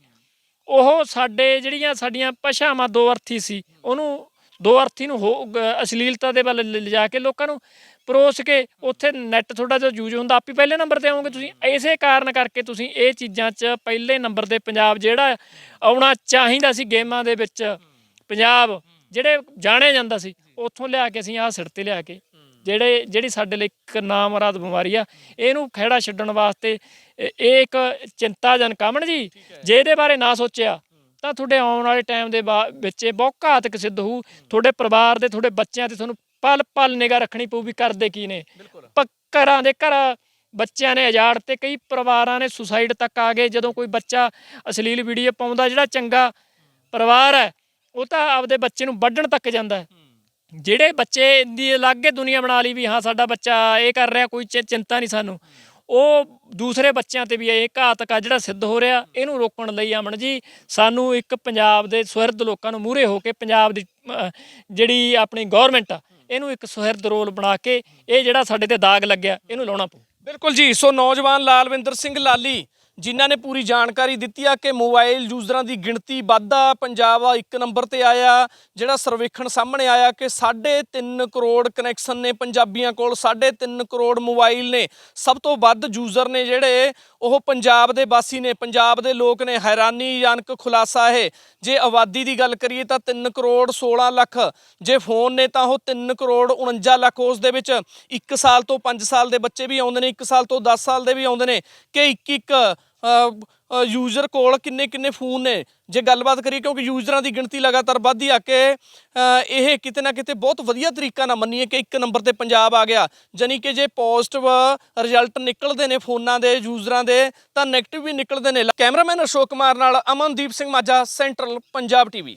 ਉਹ ਸਾਡੇ ਜਿਹੜੀਆਂ ਸਾਡੀਆਂ ਭਾਸ਼ਾਵਾਂ ਦੋ ਅਰਥੀ ਸੀ, ਉਹਨੂੰ ਦੋ ਅਰਥੀ ਨੂੰ ਹੋ- ਅਸ਼ਲੀਲਤਾ ਦੇ ਵੱਲ ਲਿਜਾ ਕੇ ਲੋਕਾਂ ਨੂੰ ਪਰੋਸ ਕੇ ਉੱਥੇ ਨੈਟ ਥੋੜਾ ਜਿਹਾ ਯੂਜ਼ ਹੁੰਦਾ, ਆਪੀ ਪਹਿਲੇ ਨੰਬਰ ਤੇ ਆਉਂਗੇ ਤੁਸੀਂ। ਇਸੇ ਕਾਰਨ ਕਰਕੇ ਤੁਸੀਂ ਇਹ ਚੀਜ਼ਾਂ 'ਚ ਪਹਿਲੇ ਨੰਬਰ ਤੇ ਪੰਜਾਬ ਜਿਹੜਾ ਆਉਣਾ ਚਾਹੀਦਾ ਸੀ ਗੇਮਾਂ ਦੇ ਵਿੱਚ, ਪੰਜਾਬ ਜਿਹੜੇ ਜਾਣਿਆ ਜਾਂਦਾ ਸੀ, ਉੱਥੋਂ ਲਿਆ ਕੇ ਅਸੀਂ ਆਹ ਸਿਰ ਤੇ ਲਿਆ ਕੇ, ਜਿਹੜੇ, ਜਿਹੜੀ ਸਾਡੇ ਲਈ ਇੱਕ ਨਾਮਰਾਦ ਬਿਮਾਰੀ ਆ, ਇਹਨੂੰ ਖਹਿੜਾ ਛੱਡਣ ਵਾਸਤੇ ਇਹ ਇੱਕ ਚਿੰਤਾਜਨਕ ਅਮਨ ਜੀ। ਜੇ ਇਹਦੇ ਬਾਰੇ ਨਾ ਸੋਚਿਆ ਤਾਂ ਤੁਹਾਡੇ ਆਉਣ ਵਾਲੇ ਟਾਈਮ ਦੇ ਵਿੱਚ ਇਹ ਬਹੁਤ ਘਾਤਕ ਸਿੱਧ ਹੋਊ। ਤੁਹਾਡੇ ਪਰਿਵਾਰ ਦੇ ਤੁਹਾਡੇ ਬੱਚਿਆਂ ਤੇ ਤੁਹਾਨੂੰ ਪਲ ਪਲ ਨਿਗਾ ਰੱਖਣੀ ਪਊ ਵੀ ਕਰਦੇ ਕੀ ਨੇ। ਘਰਾਂ ਦੇ ਘਰ ਬੱਚਿਆਂ ਨੇ ਉਜਾੜ ਤੇ ਕਈ ਪਰਿਵਾਰਾਂ ਨੇ ਸੁਸਾਈਡ ਤੱਕ ਆ ਗਏ। ਜਦੋਂ ਕੋਈ ਬੱਚਾ ਅਸ਼ਲੀਲ ਵੀਡੀਓ ਪਾਉਂਦਾ ਜਿਹੜਾ ਚੰਗਾ ਪਰਿਵਾਰ ਹੈ ਉਹ ਤਾਂ ਆਪਦੇ ਬੱਚੇ ਨੂੰ ਵੱਢਣ ਤੱਕ ਜਾਂਦਾ ਜਿਹੜੇ ਬੱਚੇ ਦੀ ਅਲੱਗ ਦੁਨੀਆ ਬਣਾ ਲਈ ਵੀ ਹਾਂ ਸਾਡਾ ਬੱਚਾ ਇਹ ਕਰ ਰਿਹਾ ਕੋਈ ਚਿੰਤਾ ਨਹੀਂ ਸਾਨੂੰ। ਉਹ ਦੂਸਰੇ ਬੱਚਿਆਂ ਤੇ ਵੀ ਇਹ ਘਾਤਕ ਆ ਜਿਹੜਾ ਸਿੱਧ ਹੋ ਰਿਹਾ, ਇਹਨੂੰ ਰੋਕਣ ਲਈ ਅਮਨ ਜੀ ਸਾਨੂੰ ਇੱਕ ਪੰਜਾਬ ਦੇ ਸੁਹਿਰਦ ਲੋਕਾਂ ਨੂੰ ਮੂਹਰੇ ਹੋ ਕੇ ਪੰਜਾਬ ਦੀ ਜਿਹੜੀ ਆਪਣੀ ਗਵਰਨਮੈਂਟ ਆ, ਇਹਨੂੰ ਇੱਕ ਸੁਹਿਰਦ ਰੋਲ ਬਣਾ ਕੇ ਇਹ ਜਿਹੜਾ ਸਾਡੇ ਤੇ ਦਾਗ ਲੱਗਿਆ, ਇਹਨੂੰ ਲਾਉਣਾ ਪਊ। ਬਿਲਕੁਲ ਜੀ, ਸੋ ਨੌਜਵਾਨ ਲਾਲਵਿੰਦਰ ਸਿੰਘ ਲਾਲੀ ਜਿਨ੍ਹਾਂ ਨੇ ਪੂਰੀ ਜਾਣਕਾਰੀ ਦਿੱਤੀ ਆ ਕਿ ਮੋਬਾਈਲ ਯੂਜ਼ਰਾਂ ਦੀ ਗਿਣਤੀ ਵੱਧਦਾ ਪੰਜਾਬ ਆ, ਇੱਕ ਨੰਬਰ ਤੇ ਆਇਆ। ਜਿਹੜਾ ਸਰਵੇਖਣ ਸਾਹਮਣੇ ਆਇਆ ਕਿ 3.5 ਕਰੋੜ ਕਨੈਕਸ਼ਨ ਨੇ ਪੰਜਾਬੀਆਂ ਕੋਲ 3.5 ਕਰੋੜ ਮੋਬਾਈਲ ਨੇ। ਸਭ ਤੋਂ ਵੱਧ ਯੂਜ਼ਰ ਨੇ ਜਿਹੜੇ, ਉਹ ਪੰਜਾਬ ਦੇ ਵਾਸੀ ਨੇ। ਪੰਜਾਬ ਦੇ ਲੋਕ ਨੇ। ਹੈਰਾਨੀਜਨਕ ਖੁਲਾਸਾ ਇਹ। ਜੇ ਆਬਾਦੀ ਦੀ ਗੱਲ ਕਰੀਏ ਤਾਂ 3 ਕਰੋੜ 16 ਲੱਖ। ਜੇ ਫੋਨ ਨੇ ਤਾਂ ਉਹ 3 ਕਰੋੜ 49 ਲੱਖ। ਉਸ ਦੇ ਵਿੱਚ 1 ਸਾਲ ਤੋਂ 5 ਸਾਲ ਦੇ ਬੱਚੇ ਵੀ ਆਉਂਦੇ ਨੇ 1 ਸਾਲ ਤੋਂ 10 ਸਾਲ ਦੇ ਵੀ ਆਉਂਦੇ ਨੇ। ਕਿ ਇੱਕ ਇੱਕ ਯੂਜ਼ਰ ਕੋਲ ਕਿੰਨੇ ਕਿੰਨੇ ਫੋਨ ਨੇ? ਜੇ ਗੱਲਬਾਤ ਕਰੀਏ, ਕਿਉਂਕਿ ਯੂਜ਼ਰਾਂ ਦੀ ਗਿਣਤੀ ਲਗਾਤਾਰ ਵੱਧਦੀ ਆ ਕਿ ਇਹ ਕਿਤੇ ਨਾ ਕਿਤੇ ਬਹੁਤ ਵਧੀਆ ਤਰੀਕਾ ਨਾਲ ਮੰਨੀਏ ਕਿ ਇੱਕ ਨੰਬਰ ਤੇ ਪੰਜਾਬ ਆ ਗਿਆ। ਜਾਨੀ ਕਿ ਜੇ ਪੋਜ਼ਿਟਿਵ ਰਿਜ਼ਲਟ ਨਿਕਲਦੇ ਨੇ ਫੋਨਾਂ ਦੇ ਯੂਜ਼ਰਾਂ ਦੇ, ਤਾਂ 네ਗੇਟਿਵ ਵੀ ਨਿਕਲਦੇ ਨੇ। ਕੈਮਰਾਮੈਨ ਅਸ਼ੋਕ ਕੁਮਾਰ ਨਾਲ ਅਮਨਦੀਪ ਸਿੰਘ ਮਾਝਾ ਸੈਂਟਰਲ ਪੰਜਾਬ ਟੀਵੀ